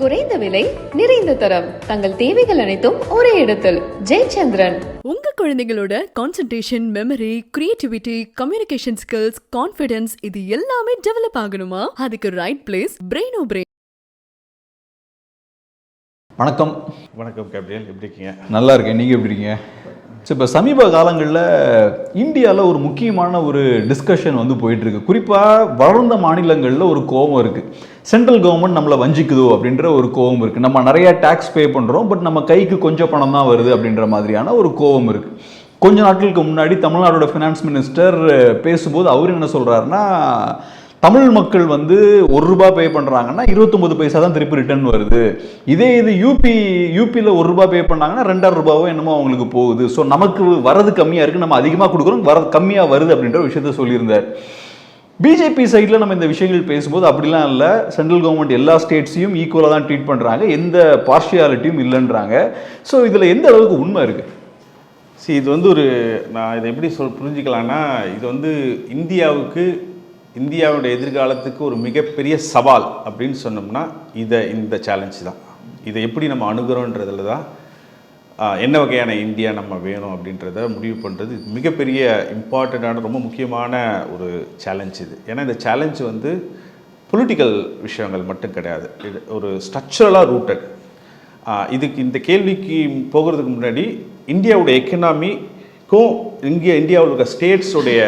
குறைந்த விலை நிறைந்த தரம். தங்கள் தேவைகள் அனைத்தும் ஒரே இடத்தில். ஜெயச்சந்திரன். உங்க குழந்தைகளோட concentration memory creativity communication skills confidence இது எல்லாமே டெவலப் ஆகணுமா? அதுக்கு ரைட் பிளேஸ் பிரெயினோ பிரெயின் வணக்கம். வணக்கம் கேப்ரியல். எப்படி இருக்கீங்க? நல்லா இருக்கேன். நீங்கள் எப்படி இருக்கீங்க? ஸோ இப்போ சமீப காலங்களில் இந்தியாவில் ஒரு முக்கியமான ஒரு டிஸ்கஷன் வந்து போயிட்டுருக்கு. குறிப்பாக வளர்ந்த மாநிலங்களில் ஒரு கோபம் இருக்குது சென்ட்ரல் கவர்மெண்ட் நம்மளை வஞ்சிக்குதோ அப்படின்ற ஒரு கோபம் இருக்குது நம்ம நிறைய டேக்ஸ் பே பண்ணுறோம் பட் நம்ம கைக்கு கொஞ்சம் பணம் தான் வருது அப்படின்ற மாதிரியான ஒரு கோபம் இருக்குது கொஞ்ச நாட்களுக்கு முன்னாடி தமிழ்நாடோட ஃபினான்ஸ் மினிஸ்டர் பேசும்போது அவர் என்ன சொல்கிறாருன்னா தமிழ் மக்கள் வந்து ஒரு ரூபாய் பே பண்ணுறாங்கன்னா இருபத்தொம்பது பைசா தான் திருப்பி ரிட்டர்ன் வருது. இதே இது யூபி யூபியில் ஒரு ரூபாய் பே பண்ணாங்கன்னா ரெண்டாயிரம் ரூபாவோ என்னமோ அவங்களுக்கு போகுது. ஸோ நமக்கு வரது கம்மியாக இருக்குது நம்ம அதிகமாக கொடுக்குறோம். வர கம்மியாக வருது அப்படின்ற விஷயத்த சொல்லியிருந்தார். பிஜேபி சைடில் நம்ம இந்த விஷயங்கள் பேசும்போது அப்படிலாம் இல்லை. சென்ட்ரல் கவர்மெண்ட் எல்லா ஸ்டேட்ஸையும் ஈக்குவலாக தான் ட்ரீட் பண்ணுறாங்க எந்த பார்ஷியாலிட்டியும் இல்லைன்றாங்க. ஸோ இதில் எந்த அளவுக்கு உண்மை இருக்குது சி இது வந்து ஒரு நான் இதை எப்படி சொல் புரிஞ்சுக்கலான்னா இது வந்து இந்தியாவுக்கு இந்தியாவுடைய எதிர்காலத்துக்கு ஒரு மிகப்பெரிய சவால் அப்படின்னு சொன்னோம்னா இதை இந்த சேலஞ்ச் தான். இதை எப்படி நம்ம அணுகிறோன்றதில் தான் என்ன வகையான இந்தியா நம்ம வேணும் அப்படின்றத முடிவு பண்ணுறது மிகப்பெரிய இம்பார்ட்டண்ட்டான ரொம்ப முக்கியமான ஒரு சேலஞ்ச் இது. ஏன்னா இந்த சேலஞ்ச் வந்து பொலிட்டிக்கல் விஷயங்கள் மட்டும் கிடையாது. இது ஒரு ஸ்ட்ரக்சரலாக ரூட்டட் இதுக்கு இந்த கேள்விக்கு போகிறதுக்கு முன்னாடி இந்தியாவுடைய எக்கனாமிக்கும் இங்கே இந்தியாவில் இருக்க ஸ்டேட்ஸுடைய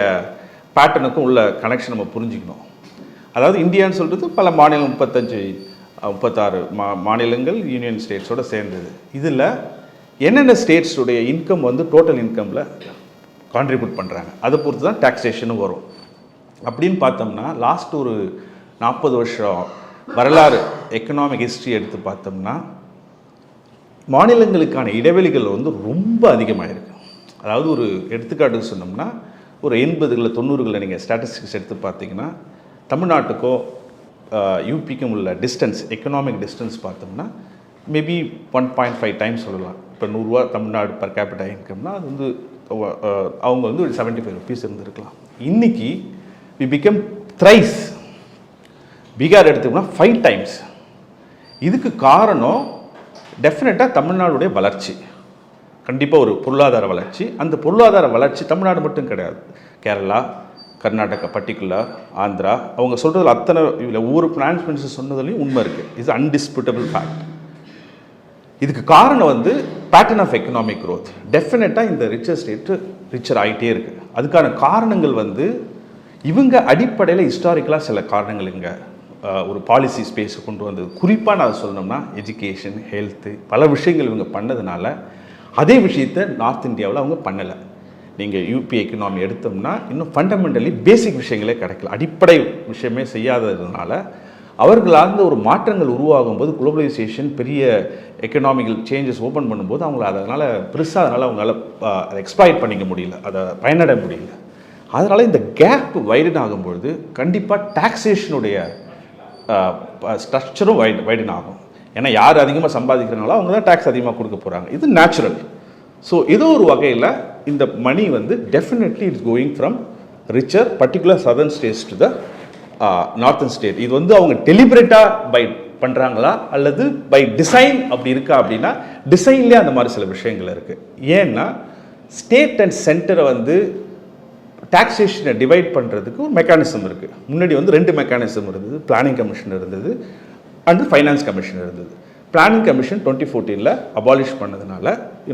பேட்டர்னுக்கும் உள்ள கனெக்ஷன் நம்ம புரிஞ்சுக்கணும். அதாவது இந்தியான்னு சொல்கிறது பல மாநிலம் முப்பத்தஞ்சு முப்பத்தாறு மா மாநிலங்கள் யூனியன் ஸ்டேட்ஸோட சேர்ந்தது. இதில் என்னென்ன ஸ்டேட்ஸுடைய இன்கம் வந்து டோட்டல் இன்கமில் கான்ட்ரிபியூட் பண்ணுறாங்க அதை பொறுத்து தான் டாக்ஸேஷனும் வரும். அப்படின்னு பார்த்தோம்னா லாஸ்ட் ஒரு நாற்பது வருஷம் வரலாறு எக்கனாமிக் ஹிஸ்ட்ரி எடுத்து பார்த்தோம்னா மாநிலங்களுக்கான இடைவெளிகள் வந்து ரொம்ப அதிகமாக இருக்கு அதாவது ஒரு எடுத்துக்காட்டுக்கு சொன்னோம்னா ஒரு எண்பதுகளில் தொண்ணூறுகளில் நீங்கள் ஸ்டாட்டிஸ்டிக்ஸ் எடுத்து பார்த்தீங்கன்னா தமிழ்நாட்டுக்கோ யூபிக்கும் உள்ள டிஸ்டன்ஸ் எக்கனாமிக் டிஸ்டன்ஸ் பார்த்தோம்னா maybe one point five times சொல்லலாம். இப்போ நூறுரூவா தமிழ்நாடு பர் கேபிட்டா இன்கம்னா அது வந்து அவங்க வந்து ஒரு செவன்ட்டி ஃபைவ் ருபீஸ் இருந்திருக்கலாம். இன்றைக்கி வி பிகம் த்ரைஸ் பீகார் எடுத்துக்கோன்னா ஃபைவ் டைம்ஸ் இதுக்கு காரணம் டெஃபினட்டாக தமிழ்நாடுடைய வளர்ச்சி. கண்டிப்பாக ஒரு பொருளாதார வளர்ச்சி. அந்த பொருளாதார வளர்ச்சி தமிழ்நாடு மட்டும் கிடையாது. கேரளா கர்நாடகா பர்டிகுலர் ஆந்திரா அவங்க சொல்கிறதுல அத்தனை இல்லை ஒவ்வொரு பிரான்ஸ் மினிஸ்டர் சொன்னதுலையும் உண்மை இருக்குது இது அன்டிஸ்பியூட்டபிள் ஃபேக்ட் இதுக்கு காரணம் வந்து பேட்டர்ன் ஆஃப் எக்கனாமிக் க்ரோத் டெஃபினட்டாக இந்த ரிச்சர் ஸ்டேட்டு ரிச்சர் ஆகிட்டே இருக்குது அதுக்கான காரணங்கள் வந்து இவங்க அடிப்படையில் ஹிஸ்டாரிக்கலாக சில காரணங்கள் இங்கே ஒரு பாலிசி ஸ்பேஸை கொண்டு வந்தது. குறிப்பாக நான் சொல்லணும்னா எஜுகேஷன் ஹெல்த்து பல விஷயங்கள் இவங்க பண்ணதுனால அதே விஷயத்தை நார்த் இந்தியாவில் அவங்க பண்ணலை. நீங்கள் யூபி எக்கனாமி எடுத்தோம்னா இன்னும் ஃபண்டமெண்டலி பேசிக் விஷயங்களே கிடைக்கல. அடிப்படை விஷயமே செய்யாததுனால அவர்களார்ந்த ஒரு மாற்றங்கள் உருவாகும் போது குளோபலைசேஷன் பெரிய எக்கனாமிக்கல் சேஞ்சஸ் ஓப்பன் பண்ணும்போது அவங்கள அதனால் பெருசாக அதனால் அவங்களால அதை எக்ஸ்ப்ளாய்ட் பண்ணிக்க முடியல. அதை பயனட முடியல. அதனால் இந்த கேப் வைடன் ஆகும்பொழுது கண்டிப்பாக டாக்ஸேஷனுடைய ஸ்ட்ரக்சரும் வைட் வைடன் ஆகும். ஏன்னா யார் அதிகமாக சம்பாதிக்கிறாங்களோ அவங்க தான் டேக்ஸ் அதிகமாக கொடுக்க போகிறாங்க இது நேச்சுரல் ஸோ ஏதோ ஒரு வகையில் இந்த மணி வந்து definitely it's going from richer particular southern states to the northern state இது வந்து அவங்க டெலிபரேட்டாக பை பண்ணுறாங்களா அல்லது பை டிசைன் அப்படி இருக்கா அப்படின்னா டிசைன்லேயே அந்த மாதிரி சில விஷயங்கள் இருக்குது ஏன்னா ஸ்டேட் அண்ட் சென்டரை வந்து டாக்ஸேஷனை டிவைட் பண்ணுறதுக்கு ஒரு மெக்கானிசம் இருக்குது முன்னாடி வந்து ரெண்டு மெக்கானிசம் இருந்தது. பிளானிங் கமிஷன் இருந்தது. அண்ட் ஃபைனான்ஸ் கமிஷன் இருந்தது. பிளானிங் கமிஷன் டுவெண்ட்டி ஃபோர்டீனில் அபாலிஷ் பண்ணதுனால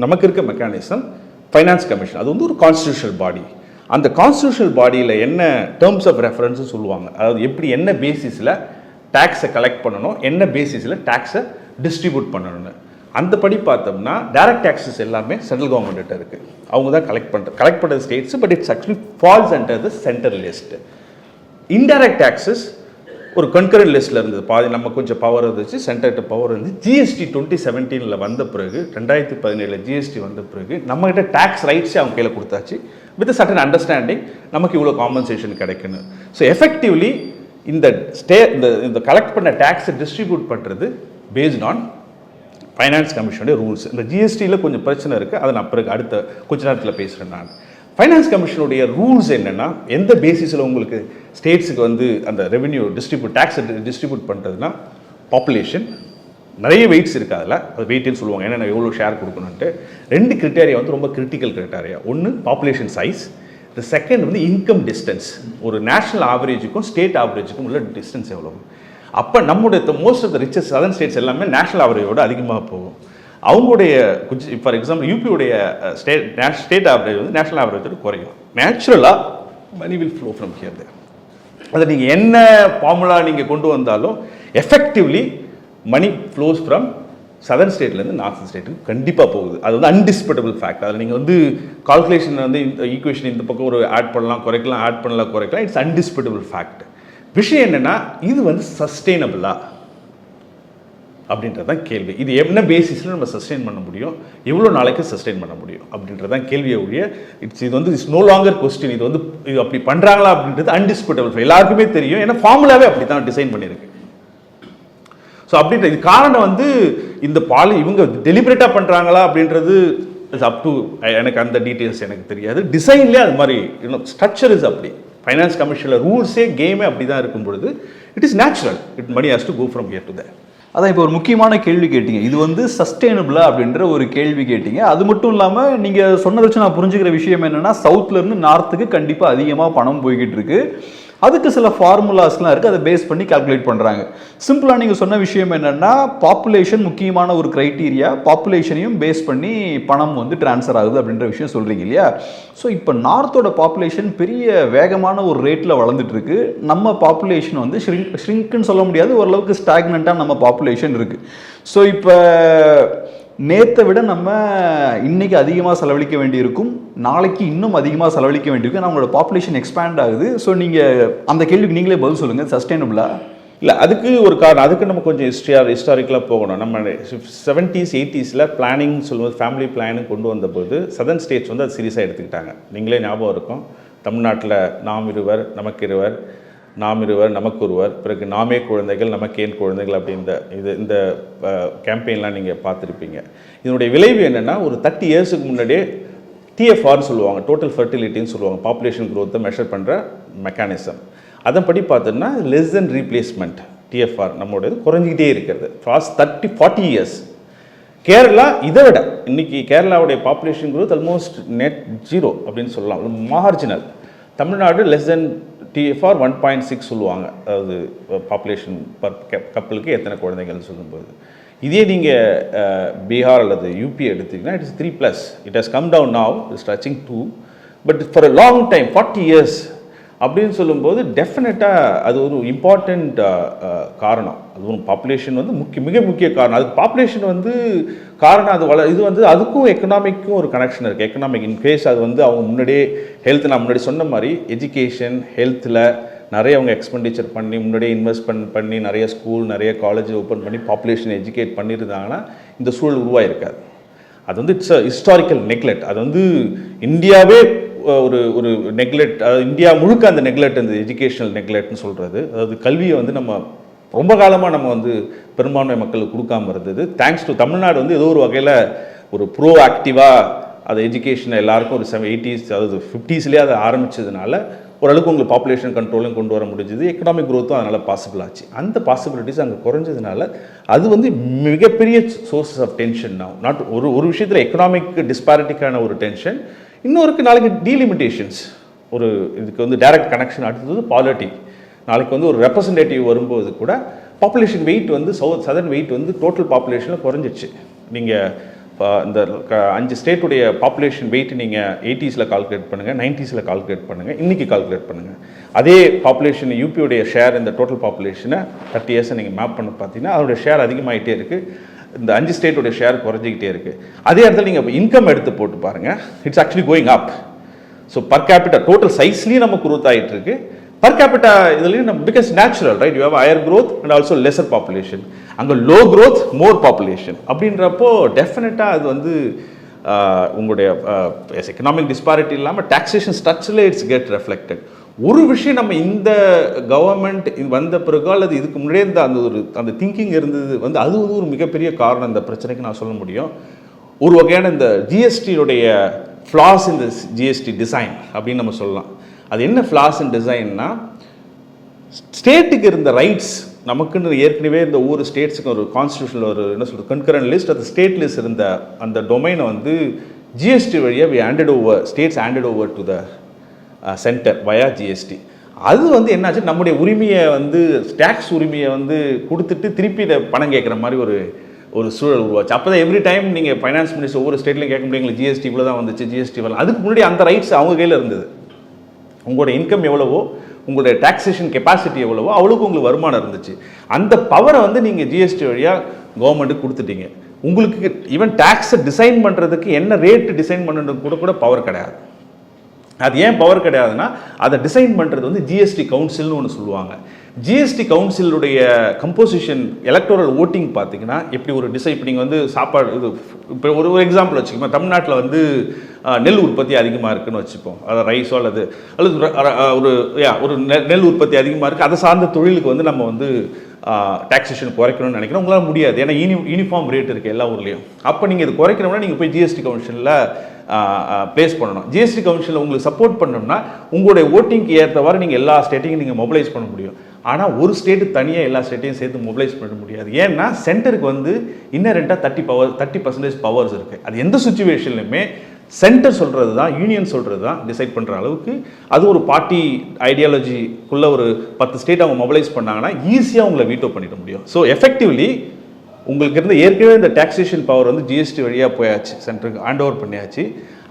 நமக்கு இருக்க மெக்கானிசம் ஃபைனான்ஸ் கமிஷன் அது வந்து ஒரு கான்ஸ்டியூஷனல் பாடி அந்த கான்ஸ்டியூஷனல் பாடியில் என்ன டேர்ம்ஸ் ஆஃப் ரெஃபரன்ஸு சொல்லுவாங்க. அதாவது எப்படி என்ன பேசிஸில் டேக்ஸை கலெக்ட் பண்ணணும் என்ன பேசிஸில் டேக்ஸை டிஸ்ட்ரிபியூட் பண்ணணும்னு. அந்த படி பார்த்தோம்னா டைரக்ட் டேக்ஸஸ் எல்லாமே சென்ட்ரல் கவர்மெண்ட்டிட்ட இருக்குது அவங்க தான் கலெக்ட் பண்ணுற கலெக்ட் பண்ணுறது states but it's actually falls under the central list indirect taxes ஒரு கன்கரண்ட் லிஸ்ட்டில் இருந்தது. பாதி நம்ம கொஞ்சம் பவர் இருந்துச்சு சென்டர்கிட்ட பவர் இருந்து ஜிஎஸ்டி டுவெண்ட்டி செவன்டீனில் வந்த பிறகு ரெண்டாயிரத்தி பதினேழில் ஜிஎஸ்டி வந்த பிறகு நம்மகிட்ட டேக்ஸ் ரைட்ஸே அவங்க கையில் கொடுத்தாச்சு. வித் சட்டன் அண்டர்ஸ்டாண்டிங் நமக்கு இவ்வளோ காம்பன்சேஷன் கிடைக்கணும் ஸோ எஃபெக்டிவ்லி இந்த ஸ்டே இந்த இந்த கலெக்ட் பண்ண டேக்ஸை டிஸ்ட்ரிபியூட் பண்ணுறது பேஸ்ட் ஆன் ஃபைனான்ஸ் கமிஷனுடைய ரூல்ஸ் இந்த ஜிஎஸ்டியில் கொஞ்சம் பிரச்சனை இருக்குது அதை நான் பிறகு அடுத்த கொஞ்ச நேரத்தில் பேசுகிறேன் நான். ஃபைனான்ஸ் கமிஷனுடைய ரூல்ஸ் என்னென்னா எந்த பேசிஸில் உங்களுக்கு ஸ்டேட்ஸுக்கு வந்து அந்த ரெவென்யூ டிஸ்ட்ரிபியூட் டேக்ஸ் டிஸ்ட்ரிபியூட் பண்ணுறதுனா பாப்புலேஷன் நிறைய வெயிட்ஸ் இருக்குது அதில். அது வெயிட்னு சொல்லுவாங்க. என்னென்ன எவ்வளோ ஷேர் கொடுக்கணுன்ட்டு ரெண்டு கிரிட்டேரியா வந்து ரொம்ப கிரிட்டிக்கல் கிரிட்டேரியா ஒன்று பாப்புலேஷன் சைஸ் த செகண்ட் வந்து இன்கம் டிஸ்டன்ஸ் ஒரு நேஷனல் ஆவரேஜுக்கும் ஸ்டேட் ஆவரேஜுக்கும் உள்ள டிஸ்டன்ஸ் எவ்வளோ அப்போ நம்முடைய most of the riches southern states எல்லாமே நேஷனல் ஆவரேஜோட அதிகமாக போகும். அவங்களுடைய குஜ் ஃபார் எக்ஸாம்பிள் யூபியுடைய ஸ்டேட் ஸ்டேட் ஆவரேஜ் வந்து நேஷனல் ஆவரேஜ் குறையும். நேச்சுரலாக money will flow from here there அதை நீங்கள் என்ன ஃபார்முலா நீங்கள் கொண்டு வந்தாலும் effectively money flows from southern ஸ்டேட்லேருந்து north ஸ்டேட்டுக்கு கண்டிப்பாக போகுது. அது வந்து அன்டிஸ்பட்டபிள் ஃபேக்ட் அதில் நீங்கள் வந்து கால்குலேஷன் வந்து இந்த ஈக்குவேஷன் இந்த பக்கம் ஒரு ஆட் பண்ணலாம் குறைக்கலாம் ஆட் பண்ணலாம் குறைக்கலாம். இட்ஸ் அன்டிஸ்பட்டபிள் ஃபேக்ட் விஷயம் என்னென்னா இது வந்து சஸ்டெயினபிளாக அப்படின்றது தான் கேள்வி. இது என்ன பேசிஸில் நம்ம சஸ்டெயின் பண்ண முடியும்? எவ்வளோ நாளைக்கு சஸ்டெயின் பண்ண முடியும்? அப்படின்றது தான் கேள்வியை ஒழிய இட்ஸ் இது வந்து இட்ஸ் நோ லாங்கர் கொஸ்டின் இது வந்து இது அப்படி பண்ணுறாங்களா அப்படின்றது அன்டிஸ்பியூட்டபிள் எல்லாருக்குமே தெரியும். ஏன்னா ஃபார்முலாவே அப்படி தான் டிசைன் பண்ணியிருக்கு. ஸோ அப்படின்ற இது காரணம் வந்து இந்த பாலி இவங்க டெலிபரேட்டாக பண்ணுறாங்களா அப்படின்றது இஸ் அப் டு எனக்கு அந்த டீட்டெயில்ஸ் எனக்கு தெரியாது. டிசைன்லேயே அது மாதிரி இன்னும் ஸ்ட்ரக்சர் இஸ் அப்படி. ஃபைனான்ஸ் கமிஷனில் ரூல்ஸே கேமே அப்படி தான் இருக்கும் பொழுது it is natural it money has to go from here to there அதான் இப்போ ஒரு முக்கியமான கேள்வி கேட்டீங்க. இது வந்து சஸ்டெயினபிளா அப்படின்ற ஒரு கேள்வி கேட்டீங்க. அது மட்டும் இல்லாமல் நீங்கள் சொன்னதை வச்சு நான் புரிஞ்சுக்கிற விஷயம் என்னென்னா சவுத்துலேருந்து நார்த்துக்கு கண்டிப்பாக அதிகமாக பணம் போய்கிட்டு இருக்குது அதுக்கு சில ஃபார்முலாஸ்லாம் இருக்குது அதை பேஸ் பண்ணி கால்குலேட் பண்ணுறாங்க சிம்பிளாக நீங்கள் சொன்ன விஷயம் என்னென்னா பாப்புலேஷன் முக்கியமான ஒரு க்ரைட்டீரியா பாப்புலேஷனையும் பேஸ் பண்ணி பணம் வந்து ட்ரான்ஸ்ஃபர் ஆகுது அப்படின்ற விஷயம் சொல்கிறீங்க இல்லையா? ஸோ இப்போ நார்த்தோட பாப்புலேஷன் பெரிய வேகமான ஒரு ரேட்டில் வளர்ந்துட்டுருக்கு நம்ம பாப்புலேஷன் வந்து ஷ்ரிங்க் ஷ்ரிங்க்னு சொல்ல முடியாது ஓரளவுக்கு ஸ்டாக்னண்ட்டாக நம்ம பாப்புலேஷன் இருக்குது ஸோ இப்போ நேற்றை விட நம்ம இன்றைக்கி அதிகமாக செலவழிக்க வேண்டியிருக்கும் நாளைக்கு இன்னும் அதிகமாக செலவழிக்க வேண்டியிருக்கும் நம்மளோட பாப்புலேஷன் எக்ஸ்பேண்ட் ஆகுது. ஸோ நீங்கள் அந்த கேள்விக்கு நீங்களே பதில் சொல்லுங்கள் சஸ்டைனபிளாக இல்லை அதுக்கு ஒரு காரணம் அதுக்கு நம்ம கொஞ்சம் ஹிஸ்ட்ரியா ஹிஸ்டாரிக்கலாக போகணும். நம்ம செவன்ட்டீஸ் எயிட்டிஸில் பிளானிங் சொல்லும்போது ஃபேமிலி பிளானு கொண்டு வந்தபோது சதர்ன் ஸ்டேட்ஸ் வந்து அது சீரியஸாக எடுத்துக்கிட்டாங்க. நீங்களே ஞாபகம் இருக்கும் தமிழ்நாட்டில் நாம் இருவர் நமக்கு இருவர் நாம் இருவர் நமக்கு ஒருவர் பிறகு நாமே குழந்தைகள் நமக்கேன் குழந்தைகள் அப்படி இந்த இது இந்த கேம்பெயின்லாம் நீங்கள் பார்த்துருப்பீங்க. இதனுடைய விளைவு என்னென்னா ஒரு தேர்ட்டி இயர்ஸுக்கு முன்னாடியே டிஎஃப்ஆர்னு சொல்லுவாங்க டோட்டல் ஃபர்டிலிட்டின்னு சொல்லுவாங்க பாப்புலேஷன் க்ரோத்தை மெஷர் பண்ணுற மெக்கானிசம் அதன்படி பார்த்தோன்னா லெஸ் தென் ரீப்ளேஸ்மெண்ட் டிஎஃப்ஆர் நம்மளுடைய குறைஞ்சிக்கிட்டே இருக்கிறது. Past thirty forty years Kerala இதை விட இன்றைக்கி கேரளாவுடைய population growth almost net zero அப்படின்னு சொல்லலாம். Marginal Tamil Nadu less than TFR one point six சொல்லுவாங்க. அதாவது பாப்புலேஷன் பர் கப்பலுக்கு எத்தனை குழந்தைகள்னு சொல்லும்போது. இதே நீங்கள் பீகார் அல்லது யூபி எடுத்தீங்கன்னா it's three plus it has come down now it's touching two but for a long time forty years அப்படின்னு சொல்லும்போது டெஃபினட்டாக அது ஒரு இம்பார்ட்டண்ட் காரணம். அது ஒரு பாப்புலேஷன் வந்து முக்கிய மிக முக்கிய காரணம். அதுக்கு பாப்புலேஷன் வந்து காரணம் அது வள இது வந்து அதுக்கும் எக்கனாமிக்கும் ஒரு கனெக்ஷன் இருக்குது எக்கனாமிக் இன்கேஸ் அது வந்து அவங்க முன்னாடியே ஹெல்த் நான் முன்னாடி சொன்ன மாதிரி எஜுகேஷன் ஹெல்த்தில் நிறைய அவங்க எக்ஸ்பெண்டிச்சர் பண்ணி முன்னாடியே இன்வெஸ்ட்மெண்ட் பண்ணி நிறைய ஸ்கூல் நிறைய காலேஜ் ஓப்பன் பண்ணி பாப்புலேஷன் எஜுகேட் பண்ணியிருந்தாங்கன்னா இந்த சூழல் உருவாயிருக்காது. அது வந்து இட்ஸ் ஹிஸ்டாரிக்கல் நெக்லெக்ட் அது வந்து இந்தியாவே ஒரு ஒரு நெக்லெக்ட் அதாவது இந்தியா முழுக்க அந்த நெக்லெக்ட் அந்த எஜுகேஷனல் நெக்லெக்ட்னு சொல்கிறது அதாவது கல்வியை வந்து நம்ம ரொம்ப காலமாக நம்ம வந்து பெரும்பான்மை மக்களுக்கு கொடுக்காம இருந்தது. தேங்க்ஸ் டு தமிழ்நாடு வந்து ஏதோ ஒரு வகையில் ஒரு ப்ரோ ஆக்டிவாக அது எஜுகேஷனை எல்லாருக்கும் ஒரு செவன் எயிட்டிஸ் அதாவது ஃபிஃப்டிஸ்லேயே அதை ஆரம்பிச்சதுனால ஓரளவுக்கு உங்களுக்கு பாப்புலேஷன் கண்ட்ரோலும் கொண்டு வர முடிஞ்சது. எக்கனாமிக் க்ரோத்தும் அதனால் பாசிபிள் ஆச்சு. அந்த பாசிபிலிட்டிஸ் அங்கே குறைஞ்சதுனால அது வந்து மிகப்பெரிய சோர்சஸ் ஆஃப் டென்ஷன் நான் நாட் ஒரு ஒரு விஷயத்தில் எக்கனாமிக் டிஸ்பாரிட்டிக்கான ஒரு டென்ஷன் இன்னொருக்கு நாளைக்கு டீலிமிட்டேஷன்ஸ் ஒரு இதுக்கு வந்து டைரக்ட் கனெக்ஷன் அடுத்தது பாலிட்டி நாளைக்கு வந்து ஒரு ரெப்ரசன்டேட்டிவ் வரும்போது கூட பாப்புலேஷன் வெயிட் வந்து சவுத் சதர்ன் வெயிட் வந்து டோட்டல் பாப்புலேஷனில் குறைஞ்சிச்சு. நீங்கள் இந்த அஞ்சு ஸ்டேட்டுடைய பாப்புலேஷன் வெயிட் நீங்கள் எயிட்டிஸில் கால்குலேட் பண்ணுங்கள் நைன்ட்டீஸில் கால்குலேட் பண்ணுங்கள் இன்றைக்கி கால்குலேட் பண்ணுங்கள் அதே பாப்புலேஷன் யூபியோடைய ஷேர் இந்த டோட்டல் பாப்புலேஷனை தேர்ட்டி இயர்ஸை நீங்கள் மேப் பண்ண பார்த்தீங்கன்னா அதோடைய ஷேர் அதிகமாகிட்டே இருக்குது இந்த அஞ்சு ஸ்டேட்டோட ஷேர் குறைஞ்சிக்கிட்டே இருக்குது அதே இடத்துல நீங்கள் இன்கம் எடுத்து போட்டு பாருங்கள் it's actually going up so per capita total சைஸ்லேயும் நம்ம குரோத் ஆகிட்டு இருக்கு பர் கேபிட்டா இதுலேயும் நம்ம because natural right you have higher growth and also lesser population அங்கே லோ க்ரோத் மோர் பாப்புலேஷன் அப்படின்றப்போ டெஃபினட்டாக அது வந்து உங்களுடைய உங்களுடைய எக்கனாமிக் டிஸ்பாரிட்டி இல்லாமல் டாக்ஸேஷன் ஸ்ட்ரக்சரில் இட்ஸ் கெட் ரெஃப்ளெக்டட் ஒரு விஷயம் நம்ம இந்த கவர்மெண்ட் வந்த பிறகு அல்லது இதுக்கு முன்னாடியே இருந்த அந்த ஒரு அந்த திங்கிங் இருந்தது வந்து அது வந்து ஒரு மிகப்பெரிய காரணம். இந்த பிரச்சனைக்கு நான் சொல்ல முடியும். ஒரு வகையான இந்த ஜிஎஸ்டியுடைய ஃப்ளாஸ் இந்த ஜிஎஸ்டி டிசைன் அப்படின்னு நம்ம சொல்லலாம். அது என்ன ஃப்ளாஸ் இன் டிசைன்னா ஸ்டேட்டுக்கு இருந்த ரைட்ஸ் நமக்குன்னு ஏற்கனவே இந்த ஒவ்வொரு ஸ்டேட்ஸுக்கும் ஒரு கான்ஸ்டியூஷனில் ஒரு என்ன சொல்கிறது கன்கரண்ட் லிஸ்ட் அந்த ஸ்டேட் லிஸ்ட் இருந்த அந்த டொமைனை வந்து ஜிஎஸ்டி வழியாக we handed over states handed over to the centre via GST அது வந்து என்னாச்சு? நம்முடைய உரிமையை வந்து டேக்ஸ் உரிமையை வந்து கொடுத்துட்டு திருப்பி இதை பணம் கேட்குற மாதிரி ஒரு ஒரு சூழல் உருவாச்சு. அப்போ தான் எவ்ரி டைம் நீங்கள் ஃபைனான்ஸ் மினிஸ்டர் ஒவ்வொரு ஸ்டேட்லையும் கேட்க முடியும் எங்களுக்கு ஜிஎஸ்டி இவ்வளோ தான் வந்துச்சு ஜிஎஸ்டி வரல அதுக்கு முன்னாடி அந்த ரைட்ஸ் அவங்க கையில் இருந்தது. உங்களோட இன்கம் எவ்வளவோ உங்களுடைய டாக்ஸேஷன் கெப்பாசிட்டி எவ்வளவோ அவ்வளோக்கு உங்களுக்கு வருமானம் இருந்துச்சு. அந்த பவரை வந்து நீங்கள் ஜிஎஸ்டி வழியாக கவர்மெண்ட்டுக்கு கொடுத்துட்டீங்க. உங்களுக்கு ஈவன் டேக்ஸை டிசைன் பண்ணுறதுக்கு என்ன ரேட்டு டிசைன் பண்ணுறது கூட கூட பவர் கிடையாது. அது ஏன் பவர் கிடையாதுன்னா அதை டிசைன் பண்ணுறது வந்து ஜிஎஸ்டி கவுன்சில்னு ஒன்று சொல்லுவாங்க. ஜிஎஸ்டி கவுன்சிலுடைய கம்போசிஷன் எலக்டோரல் ஓட்டிங் பார்த்தீங்கன்னா எப்படி ஒரு டிசைன் இப்போ நீங்கள் வந்து சாப்பாடு இது இப்போ ஒரு ஒரு எக்ஸாம்பிள் வச்சுக்கோங்க. தமிழ்நாட்டில் வந்து நெல் உற்பத்தி அதிகமாக இருக்குன்னு வச்சுப்போம். அது ரைஸோ அல்லது அல்லது ஒரு- ஒரு யா ஒரு நெல் உற்பத்தி அதிகமாக இருக்குது அதை சார்ந்த தொழிலுக்கு வந்து நம்ம வந்து டாக்ஸேஷன் குறைக்கணும்னு நினைக்கிறோம். உங்களால் முடியாது. ஏன்னா யூனி யூனிஃபார்ம் ரேட் இருக்குது எல்லா ஊர்லேயும். அப்போ நீங்கள் இது குறைக்கணும்னா நீங்கள் போய் ஜிஎஸ்டி கவுன்சிலில் ப்ளேஸ் பண்ணணும். ஜிஎஸ்டி கவுன்சிலில் உங்களுக்கு சப்போர்ட் பண்ணோம்னா உங்களுடைய ஓட்டிங்க்கு ஏற்றவாறு நீங்கள் எல்லா ஸ்டேட்டையும் நீங்கள் மொபைலைஸ் பண்ண முடியும். ஆனால் ஒரு ஸ்டேட்டு தனியாக எல்லா ஸ்டேட்டையும் சேர்த்து மொபைலைஸ் பண்ண முடியாது. ஏன்னா சென்டருக்கு வந்து இன்னரெண்டாக thirty power thirty percentage powers இருக்குது அது எந்த சுச்சுவேஷன்லையுமே சென்டர் சொல்கிறது தான் யூனியன் சொல்கிறது தான் டிசைட் பண்ணுற அளவுக்கு அது ஒரு பார்ட்டி ஐடியாலஜிக்குள்ளே ஒரு பத்து ஸ்டேட் அவங்க மொபைலைஸ் பண்ணாங்கன்னா ஈஸியாக உங்களை வீட்டோ பண்ணிட முடியும். ஸோ எஃபெக்டிவ்லி உங்களுக்கு இருந்த ஏற்கனவே இந்த டாக்ஸேஷன் பவர் வந்து ஜிஎஸ்டி வழியாக போயாச்சு சென்டருக்கு ஹேண்ட் ஓவர் பண்ணியாச்சு.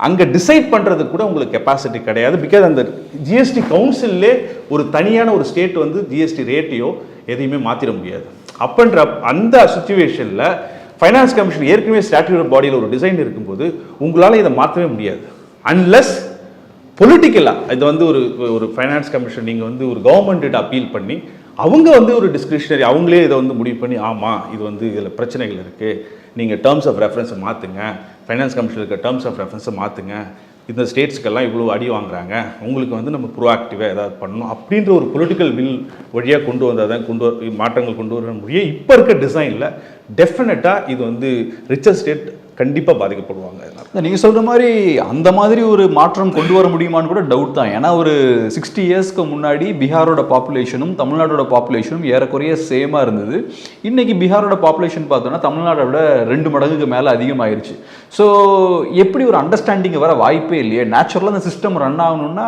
அங்கே டிசைட் பண்ணுறதுக்கு கூட உங்களுக்கு கெப்பாசிட்டி கிடையாது. பிகாஸ் அந்த ஜிஎஸ்டி கவுன்சிலே ஒரு தனியான ஒரு ஸ்டேட் வந்து ஜிஎஸ்டி ரேட்டையோ எதையுமே மாற்றிட முடியாது. அப்பன்ற அந்த சுச்சுவேஷனில் ஃபைனான்ஸ் கமிஷன் ஏற்கனவே ஸ்டாட்யூட் பாடியில் ஒரு டிசைன் இருக்கும்போது உங்களால் இதை மாற்றவே முடியாது. அன்லெஸ் பொலிட்டிக்கலாக இது வந்து ஒரு ஒரு ஃபைனான்ஸ் கமிஷன் நீங்கள் வந்து ஒரு கவர்மெண்ட்டு அப்பீல் பண்ணி அவங்க வந்து ஒரு டிஸ்கிரிப்ஷனரி அவங்களே இதை வந்து முடிவு பண்ணி ஆமாம் இது வந்து இதில் பிரச்சனைகள் இருக்குது நீங்கள் டேர்ம்ஸ் ஆஃப் ரெஃபரன்ஸை மாற்றுங்க ஃபைனான்ஸ் கமிஷனில் இருக்க டேர்ம்ஸ் ஆஃப் ரெஃபரன்ஸை மாற்றுங்க இந்த ஸ்டேட்ஸ்க்கெல்லாம் இவ்வளோ அடி வாங்குறாங்க. உங்களுக்கு வந்து நம்ம ப்ரோஆக்டிவாக ஏதாவது பண்ணணும் அப்படின்ற ஒரு பொலிட்டிக்கல் வில் வழியாக கொண்டு வந்தால் தான் கொண்டு வர மாற்றங்கள் கொண்டு வர முடியும். இப்போ இருக்க டிசைனில் டெஃபினட்டாக இது வந்து ரிச்சர் ஸ்டேட் கண்டிப்பாக பாதிக்கப்படுவாங்க நீங்கள் சொல்கிற மாதிரி அந்த மாதிரி ஒரு மாற்றம் கொண்டு வர முடியுமான்னு கூட டவுட் தான். ஏன்னா ஒரு சிக்ஸ்டி இயர்ஸ்க்கு முன்னாடி பீகாரோட பாப்புலேஷனும் தமிழ்நாடோட பாப்புலேஷனும் ஏறக்குறைய சேமாக இருந்தது. இன்னைக்கு பீகாரோட பாப்புலேஷன் பார்த்தோன்னா தமிழ்நாடை விட ரெண்டு மடங்குக்கு மேலே அதிகமாயிருச்சு. ஸோ எப்படி ஒரு அண்டர்ஸ்டாண்டிங் வர வாய்ப்பே இல்லையே. நேச்சுரலாக அந்த சிஸ்டம் ரன் ஆகணும்னா